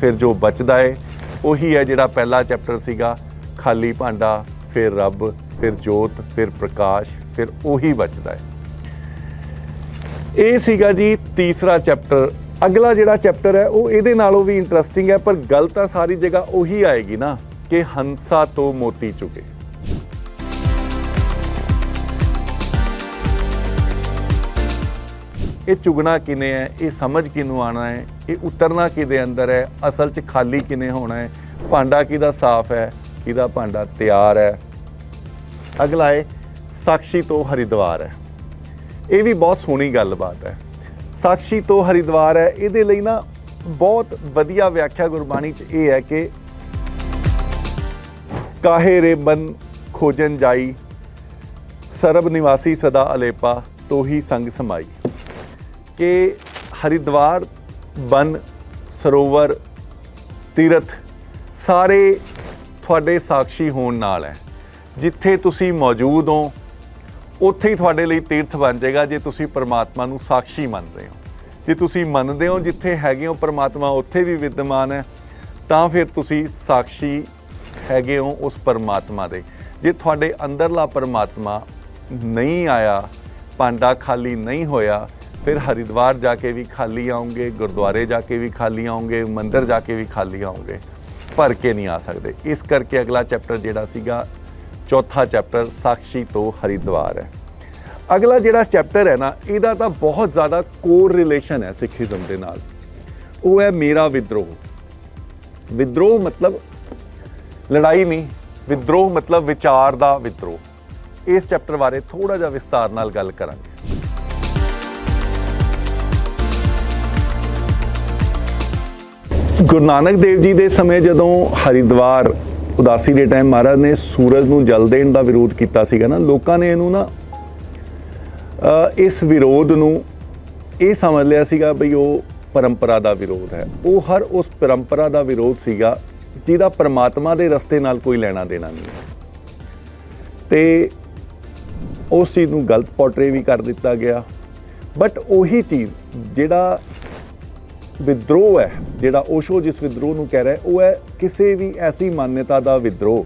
ਫਿਰ ਜੋ ਬਚਦਾ ਹੈ, ਉਹੀ ਹੈ ਜਿਹੜਾ ਪਹਿਲਾ ਚੈਪਟਰ ਸੀਗਾ, ਖਾਲੀ ਭਾਂਡਾ, ਫਿਰ ਰੱਬ, ਫਿਰ ਜੋਤ, ਫਿਰ ਪ੍ਰਕਾਸ਼, ਫਿਰ ਉਹੀ ਬਚਦਾ ਹੈ। ਇਹ ਸੀਗਾ ਜੀ ਤੀਸਰਾ ਚੈਪਟਰ। ਅਗਲਾ ਜਿਹੜਾ ਚੈਪਟਰ ਹੈ, ਉਹ ਇਹਦੇ ਨਾਲੋਂ ਵੀ ਇੰਟਰਸਟਿੰਗ ਹੈ, ਪਰ ਗੱਲ ਤਾਂ ਸਾਰੀ ਜਗ੍ਹਾ ਉਹੀ ਆਏਗੀ ਨਾ ਕਿ ਹੰਸਾ ਤੋਂ ਮੋਤੀ ਚੁਗੇ ਇਹ ਚੁਗਣਾ ਕਿਵੇਂ ਹੈ ਇਹ ਸਮਝ ਕਿਨੂੰ ਆਣਾ ਹੈ ਇਹ ਉਤਰਨਾ ਕਿਦੇ ਅੰਦਰ ਹੈ ਅਸਲ 'ਚ ਖਾਲੀ ਕਿਵੇਂ ਹੋਣਾ ਹੈ ਭਾਂਡਾ ਕਿਹਦਾ ਸਾਫ਼ ਹੈ ਕਿਹਦਾ ਭਾਂਡਾ ਤਿਆਰ ਹੈ ਅਗਲਾ ਹੈ ਸਾਖੀ ਤੋਂ ਹਰਿਦਵਾਰ ਹੈ ਇਹ ਵੀ ਬਹੁਤ ਸੋਹਣੀ ਗੱਲਬਾਤ ਹੈ ਸਾਖੀ ਤੋਂ ਹਰਿਦਵਾਰ ਹੈ ਇਹਦੇ ਲਈ ਨਾ ਬਹੁਤ ਵਧੀਆ ਵਿਆਖਿਆ ਗੁਰਬਾਣੀ 'ਚ ਇਹ ਹੈ ਕਿ ਕਾਹੇ ਰੇ ਬਨ ਖੋਜਨ ਜਾਈ, ਸਰਬ ਨਿਵਾਸੀ ਸਦਾ ਅਲੇਪਾ, ਤੋਹੀ ਸੰਗ ਸਮਾਈ। ਕਿ ਹਰਿਦਵਾਰ, ਬਨ, ਸਰੋਵਰ, ਤੀਰਥ ਸਾਰੇ ਤੁਹਾਡੇ ਸਾਖੀ ਹੋਣ ਨਾਲ ਹੈ। ਜਿੱਥੇ ਤੁਸੀਂ ਮੌਜੂਦ ਹੋ, ਉੱਥੇ ਹੀ ਤੁਹਾਡੇ ਲਈ ਤੀਰਥ ਬਣ ਜਾਏਗਾ ਜੇ ਤੁਸੀਂ ਪਰਮਾਤਮਾ ਨੂੰ ਸਾਖੀ ਮੰਨਦੇ ਹੋ। ਜੇ ਤੁਸੀਂ ਮੰਨਦੇ ਹੋ ਜਿੱਥੇ ਹੈਗੇ ਹੋ, ਪਰਮਾਤਮਾ ਉੱਥੇ ਵੀ ਵਿਦਮਾਨ ਹੈ, ਤਾਂ ਫਿਰ ਤੁਸੀਂ ਸਾਖੀ ਹੈਗੇ ਹੋ ਉਸ ਪਰਮਾਤਮਾ ਦੇ। ਜੇ ਤੁਹਾਡੇ ਅੰਦਰਲਾ ਪਰਮਾਤਮਾ ਨਹੀਂ ਆਇਆ, ਭਾਂਡਾ ਖਾਲੀ ਨਹੀਂ ਹੋਇਆ ਫਿਰ ਹਰਿਦਵਾਰ ਜਾ ਕੇ ਵੀ ਖਾਲੀ ਆਉਂਗੇ, ਗੁਰਦੁਆਰੇ ਜਾ ਕੇ ਵੀ ਖਾਲੀ ਆਉਂਗੇ, ਮੰਦਿਰ ਜਾ ਕੇ ਵੀ ਖਾਲੀ ਆਉਂਗੇ, ਭਰ ਕੇ ਨਹੀਂ ਆ ਸਕਦੇ। ਇਸ ਕਰਕੇ ਅਗਲਾ ਚੈਪਟਰ ਜਿਹੜਾ ਸੀਗਾ, ਚੌਥਾ ਚੈਪਟਰ ਸਾਖੀ ਤੋਂ ਹਰਿਦਵਾਰ ਹੈ। ਅਗਲਾ ਜਿਹੜਾ ਚੈਪਟਰ ਹੈ ਨਾ, ਇਹਦਾ ਤਾਂ ਬਹੁਤ ਜ਼ਿਆਦਾ ਕੋਰ ਰਿਲੇਸ਼ਨ ਹੈ ਸਿੱਖੀਜ਼ਮ ਦੇ ਨਾਲ। ਉਹ ਹੈ ਮੇਰਾ ਵਿਦਰੋਹ। ਵਿਦਰੋਹ ਮਤਲਬ ਲੜਾਈ ਨਹੀਂ, ਵਿਦਰੋਹ ਮਤਲਬ ਵਿਚਾਰ ਦਾ ਵਿਦਰੋਹ। ਇਸ ਚੈਪਟਰ ਬਾਰੇ ਥੋੜਾ ਜਿਹਾ ਵਿਸਤਾਰ ਨਾਲ ਗੱਲ ਕਰਾਂਗੇ। ਗੁਰੂ ਨਾਨਕ ਦੇਵ ਜੀ ਦੇ ਸਮੇਂ ਜਦੋਂ ਹਰਿਦਵਾਰ ਉਦਾਸੀ ਦੇ ਟਾਈਮ ਮਹਾਰਾਜ ਨੇ ਸੂਰਜ ਨੂੰ ਜਲ ਦੇਣ ਦਾ ਵਿਰੋਧ ਕੀਤਾ ਸੀਗਾ ਨਾ, ਲੋਕਾਂ ਨੇ ਇਹਨੂੰ ਨਾ ਇਸ ਵਿਰੋਧ ਨੂੰ ਇਹ ਸਮਝ ਲਿਆ ਸੀਗਾ ਵੀ ਉਹ ਪਰੰਪਰਾ ਦਾ ਵਿਰੋਧ ਹੈ। ਉਹ ਹਰ ਉਸ ਪਰੰਪਰਾ ਦਾ ਵਿਰੋਧ ਸੀਗਾ ਜਿਹਦਾ ਪ੍ਰਮਾਤਮਾ ਦੇ ਰਸਤੇ ਨਾਲ ਕੋਈ ਲੈਣਾ ਦੇਣਾ ਨਹੀਂ ਹੈ। ਤੇ ਉਸ ਚੀਜ਼ ਨੂੰ ਗਲਤ ਪੋਰਟਰੇ ਵੀ ਕਰ ਦਿੱਤਾ ਗਿਆ। ਬਟ ਉਹੀ ਚੀਜ਼ ਜਿਹੜਾ ਵਿਦਰੋਹ ਹੈ, ਜਿਹੜਾ ਓਸ਼ੋ ਜਿਸ ਵਿਦਰੋਹ ਨੂੰ ਕਹਿ ਰਿਹਾ ਉਹ ਹੈ ਕਿਸੇ ਵੀ ਐਸੀ ਮਾਨਤਾ ਦਾ ਵਿਦਰੋਹ,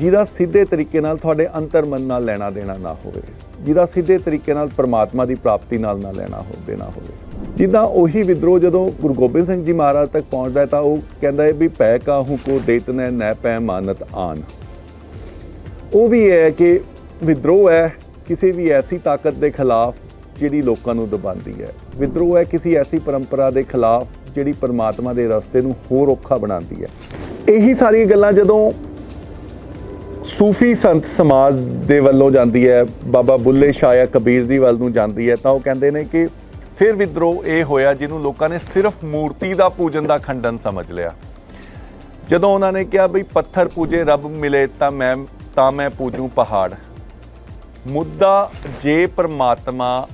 ਜਿਹਦਾ ਸਿੱਧੇ ਤਰੀਕੇ ਨਾਲ ਤੁਹਾਡੇ ਅੰਤਰਮਨ ਨਾਲ ਲੈਣਾ ਦੇਣਾ ਨਾ ਹੋਵੇ, ਜਿਹਦਾ ਸਿੱਧੇ ਤਰੀਕੇ ਨਾਲ ਪ੍ਰਮਾਤਮਾ ਦੀ ਪ੍ਰਾਪਤੀ ਨਾਲ ਨਾ ਲੈਣਾ ਹੋ, ਦੇਣਾ ਹੋਵੇ। ਜਿੱਦਾਂ ਉਹੀ ਵਿਦਰੋਹ ਜਦੋਂ ਗੁਰੂ ਗੋਬਿੰਦ ਸਿੰਘ ਜੀ ਮਹਾਰਾਜ ਤੱਕ ਪਹੁੰਚਦਾ ਤਾਂ ਉਹ ਕਹਿੰਦਾ ਹੈ ਵੀ ਪੈ ਕਾਹੂ ਕੋ ਦੇਤ ਨੈ ਨੈ ਪੈ ਮਾਨਤ ਆਨ। ਉਹ ਵੀ ਹੈ ਕਿ ਵਿਦਰੋਹ ਹੈ ਕਿਸੇ ਵੀ ਐਸੀ ਤਾਕਤ ਦੇ ਖਿਲਾਫ ਜਿਹੜੀ ਲੋਕਾਂ ਨੂੰ ਦਬਾਉਂਦੀ ਹੈ। ਵਿਦਰੋਹ ਹੈ, ਕਿਸੇ ਐਸੀ ਪਰੰਪਰਾ ਦੇ ਖਿਲਾਫ ਜਿਹੜੀ ਪਰਮਾਤਮਾ ਦੇ ਰਸਤੇ ਨੂੰ ਹੋਰ ਔਖਾ ਬਣਾਉਂਦੀ ਹੈ। ਇਹੀ ਸਾਰੀਆਂ ਗੱਲਾਂ ਜਦੋਂ ਸੂਫੀ ਸੰਤ ਸਮਾਜ ਦੇ ਵੱਲੋਂ ਜਾਂਦੀ ਹੈ, ਬਾਬਾ ਬੁੱਲੇ ਸ਼ਾਹ ਜਾਂ ਕਬੀਰ ਦੀ ਵੱਲ ਨੂੰ ਜਾਂਦੀ ਹੈ, ਤਾਂ ਉਹ ਕਹਿੰਦੇ ਨੇ ਕਿ ਫਿਰ ਵਿਦਰੋਹ ਇਹ ਹੋਇਆ ਜਿਹਨੂੰ ਲੋਕਾਂ ਨੇ ਸਿਰਫ ਮੂਰਤੀ ਦਾ ਪੂਜਨ ਦਾ ਖੰਡਨ ਸਮਝ ਲਿਆ। ਜਦੋਂ ਉਹਨਾਂ ਨੇ ਕਿਹਾ ਵੀ ਪੱਥਰ ਪੂਜੇ ਰੱਬ ਮਿਲੇ ਤਾਂ ਮੈਂ ਤਾਂ ਮੈਂ ਪੂਜੂ ਪਹਾੜ। ਮੁੱਦਾ ਜੇ ਪਰਮਾਤਮਾ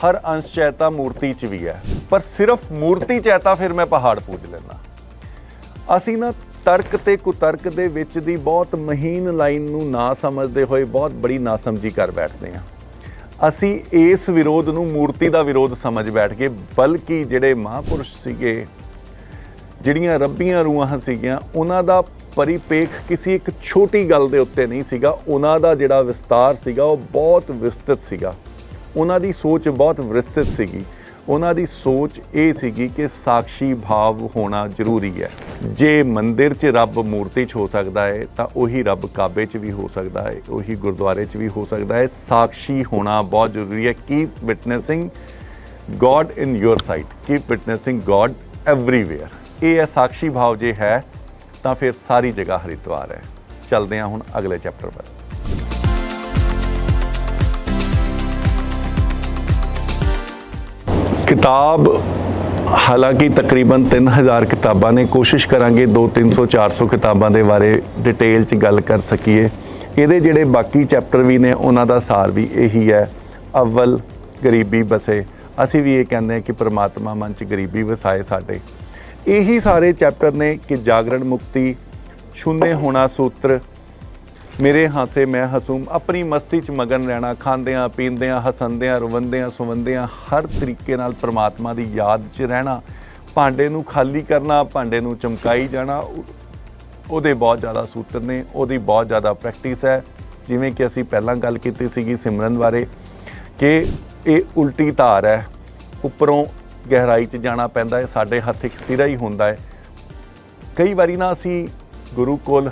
ਹਰ ਅੰਸ਼ ਚੈਤਾ ਮੂਰਤੀ 'ਚ ਵੀ ਹੈ। ਪਰ ਸਿਰਫ ਮੂਰਤੀ 'ਚ ਹੈ ਫਿਰ ਮੈਂ ਪਹਾੜ ਪੂਜ ਲੈਣਾ ਅਸੀਂ ਨਾ ਤਰਕ ਤੇ ਕੁਤਰਕ ਦੇ ਵਿੱਚ ਦੀ ਬਹੁਤ ਮਹੀਨ ਲਾਈਨ ਨੂੰ ਨਾ ਸਮਝਦੇ ਹੋਏ ਬਹੁਤ ਬੜੀ ਨਾਸਮਝੀ ਕਰ ਬੈਠਦੇ ਹਾਂ। ਅਸੀਂ ਇਸ ਵਿਰੋਧ ਨੂੰ ਮੂਰਤੀ ਦਾ ਵਿਰੋਧ ਸਮਝ ਬੈਠ ਗਏ ਬਲਕਿ ਜਿਹੜੇ ਮਹਾਪੁਰਸ਼ ਸੀਗੇ, ਜਿਹੜੀਆਂ ਰੱਬੀਆਂ ਰੂਹਾਂ ਸੀਗੀਆਂ, ਉਹਨਾਂ ਦਾ ਪਰਿਪੇਖ ਕਿਸੇ ਇੱਕ ਛੋਟੀ ਗੱਲ ਦੇ ਉੱਤੇ ਨਹੀਂ ਸੀਗਾ। ਉਹਨਾਂ ਦਾ ਜਿਹੜਾ ਵਿਸਤਾਰ ਸੀਗਾ, ਉਹ ਬਹੁਤ ਵਿਸਤ੍ਰਿਤ ਸੀਗਾ। ਉਹਨਾਂ ਦੀ ਸੋਚ ਬਹੁਤ ਵਿਸਤ੍ਰਿਤ ਸੀਗੀ। ਉਹਨਾਂ ਦੀ ਸੋਚ ਇਹ ਸੀਗੀ ਕਿ ਸਾਖੀ ਭਾਵ ਹੋਣਾ ਜ਼ਰੂਰੀ ਹੈ। ਜੇ ਮੰਦਿਰ 'ਚ ਰੱਬ ਮੂਰਤੀ 'ਚ ਹੋ ਸਕਦਾ ਹੈ, ਤਾਂ ਉਹੀ ਰੱਬ ਕਾਬੇ 'ਚ ਵੀ ਹੋ ਸਕਦਾ ਹੈ, ਉਹੀ ਗੁਰਦੁਆਰੇ 'ਚ ਵੀ ਹੋ ਸਕਦਾ ਹੈ। ਸਾਖੀ ਹੋਣਾ ਬਹੁਤ ਜ਼ਰੂਰੀ ਹੈ। Keep witnessing God in your sight keep witnessing God everywhere ਇਹ ਹੈ ਸਾਖੀ ਭਾਵ ਜੇ ਹੈ, ਤਾਂ ਫਿਰ ਸਾਰੀ ਜਗ੍ਹਾ ਹਰਿਦੁਆਰ ਹੈ। ਚੱਲਦੇ ਹਾਂ ਹੁਣ ਅਗਲੇ ਚੈਪਟਰ ਪਰ ਕਿਤਾਬ, ਹਾਲਾਂਕਿ ਤਕਰੀਬਨ 3000 ਕਿਤਾਬਾਂ ਨੇ, ਕੋਸ਼ਿਸ਼ ਕਰਾਂਗੇ 2 300 400 ਕਿਤਾਬਾਂ ਦੇ ਬਾਰੇ ਡਿਟੇਲ 'ਚ ਗੱਲ ਕਰ ਸਕੀਏ। ਇਹਦੇ ਜਿਹੜੇ ਬਾਕੀ ਚੈਪਟਰ ਵੀ ਨੇ, ਉਹਨਾਂ ਦਾ ਸਾਰ ਵੀ ਇਹੀ ਹੈ, ਅਵਲ ਗਰੀਬੀ ਬਸੇ ਅਸੀਂ ਵੀ ਇਹ ਕਹਿੰਦੇ ਹਾਂ ਕਿ ਪ੍ਰਮਾਤਮਾ ਮਨ 'ਚ ਗਰੀਬੀ ਵਸਾਏ ਸਾਡੇ। ਇਹੀ ਸਾਰੇ ਚੈਪਟਰ ਨੇ ਕਿ ਜਾਗਰਣ ਮੁਕਤੀ ਸ਼ੂਨੇ ਹੋਣਾ ਸੂਤਰ ਮੇਰੇ ਹਾਸੇ ਮੈਂ ਹਸੂਮ, ਆਪਣੀ ਮਸਤੀ 'ਚ ਮਗਨ ਰਹਿਣਾ, ਖਾਂਦਿਆਂ, ਪੀਂਦਿਆਂ ਹਸੰਦਿਆਂ ਰਵੰਦਿਆਂ, ਸੁਵੰਦਿਆਂ, ਹਰ ਤਰੀਕੇ ਨਾਲ ਪ੍ਰਮਾਤਮਾ ਦੀ ਯਾਦ 'ਚ ਰਹਿਣਾ, ਭਾਂਡੇ ਨੂੰ ਖਾਲੀ ਕਰਨਾ, ਭਾਂਡੇ ਨੂੰ ਚਮਕਾਈ ਜਾਣਾ ਉਹਦੇ ਬਹੁਤ ਜ਼ਿਆਦਾ ਸੂਤਰ ਨੇ, ਉਹਦੀ ਬਹੁਤ ਜ਼ਿਆਦਾ ਪ੍ਰੈਕਟਿਸ ਹੈ। ਜਿਵੇਂ ਕਿ ਅਸੀਂ ਪਹਿਲਾਂ ਗੱਲ ਕੀਤੀ ਸੀਗੀ ਸਿਮਰਨ ਬਾਰੇ ਕਿ ਇਹ ਉਲਟੀ ਧਾਰ ਹੈ। ਉੱਪਰੋਂ ਗਹਿਰਾਈ 'ਚ ਜਾਣਾ ਪੈਂਦਾ ਹੈ, ਸਾਡੇ ਹੱਥ ਇੱਕ ਸਿਰਾ ਹੀ ਹੁੰਦਾ ਹੈ। ਕਈ ਵਾਰੀ ਨਾ ਅਸੀਂ ਗੁਰੂ ਕੋਲ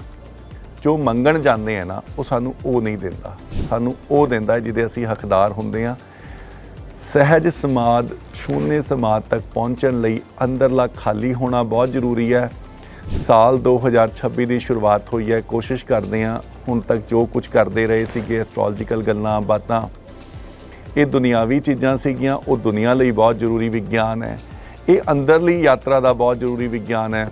ਜੋ ਮੰਗਣ ਜਾਂਦੇ ਆ ਨਾ, ਉਹ ਸਾਨੂੰ ਉਹ ਨਹੀਂ ਦਿੰਦਾ। ਸਾਨੂੰ ਉਹ ਦਿੰਦਾ ਜਿਹਦੇ ਅਸੀਂ ਹੱਕਦਾਰ ਹੁੰਦੇ ਆ ਸਹਿਜ ਸਮਾਦ ਸ਼ੂਨੇ ਸਮਾਦ ਤੱਕ ਪਹੁੰਚਣ ਲਈ ਅੰਦਰਲਾ ਖਾਲੀ ਹੋਣਾ ਬਹੁਤ ਜ਼ਰੂਰੀ ਹੈ। ਸਾਲ 2026 ਦੀ ਸ਼ੁਰੂਆਤ ਹੋਈ ਹੈ, ਕੋਸ਼ਿਸ਼ ਕਰਦੇ ਆ ਹੁਣ ਤੱਕ ਜੋ ਕੁਝ ਕਰਦੇ ਰਹੇ ਸੀਗੇ ਐਸਟ੍ਰੋਲੋਜੀਕਲ ਗੱਲਾਂ, ਬਾਤਾਂ। ਇਹ ਦੁਨਿਆਵੀ ਚੀਜ਼ਾਂ ਸੀਗੀਆਂ, ਉਹ ਦੁਨੀਆ ਲਈ ਬਹੁਤ ਜ਼ਰੂਰੀ ਵਿਗਿਆਨ ਹੈ। ਇਹ ਅੰਦਰਲੀ ਯਾਤਰਾ ਦਾ ਬਹੁਤ ਜ਼ਰੂਰੀ ਵਿਗਿਆਨ ਹੈ।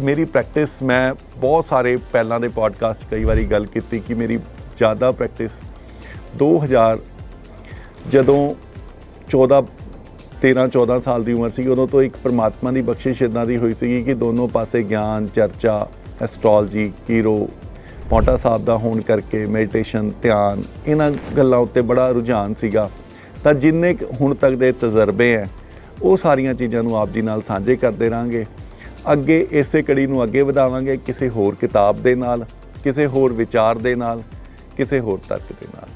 ਮੇਰੀ ਪ੍ਰੈਕਟਿਸ ਮੈਂ ਬਹੁਤ ਸਾਰੇ ਪਹਿਲਾਂ ਦੇ ਪੋਡਕਾਸਟ ਕਈ ਵਾਰੀ ਗੱਲ ਕੀਤੀ ਕਿ ਮੇਰੀ ਜ਼ਿਆਦਾ ਪ੍ਰੈਕਟਿਸ 2000 ਜਦੋਂ 14 13 14 ਸਾਲ ਦੀ ਉਮਰ ਸੀ, ਉਦੋਂ ਤੋਂ ਇੱਕ ਪਰਮਾਤਮਾ ਦੀ ਬਖਸ਼ਿਸ਼ ਇਦਾਂ ਦੀ ਹੋਈ ਸੀ ਕਿ ਦੋਨੋਂ ਪਾਸੇ ਗਿਆਨ, ਚਰਚਾ ਐਸਟ੍ਰੋਲੋਜੀ ਕੀਰੋ ਪੌਂਟਾ ਸਾਹਿਬ ਦਾ ਹੋਣ ਕਰਕੇ ਮੈਡੀਟੇਸ਼ਨ ਧਿਆਨ, ਇਹਨਾਂ ਗੱਲਾਂ ਉੱਤੇ ਬੜਾ ਰੁਝਾਨ ਸੀਗਾ। ਤਾਂ ਜਿੰਨੇ ਹੁਣ ਤੱਕ ਦੇ ਤਜਰਬੇ ਹੈ ਉਹ ਸਾਰੀਆਂ ਚੀਜ਼ਾਂ ਨੂੰ ਆਪ ਜੀ ਨਾਲ ਸਾਂਝੇ ਕਰਦੇ ਰਾਂਗੇ। ਅੱਗੇ ਇਸੇ ਕੜੀ ਨੂੰ ਅੱਗੇ ਵਧਾਵਾਂਗੇ ਕਿਸੇ ਹੋਰ ਕਿਤਾਬ ਦੇ ਨਾਲ, ਕਿਸੇ ਹੋਰ ਵਿਚਾਰ ਦੇ ਨਾਲ, ਕਿਸੇ ਹੋਰ ਤਰਕ ਦੇ ਨਾਲ।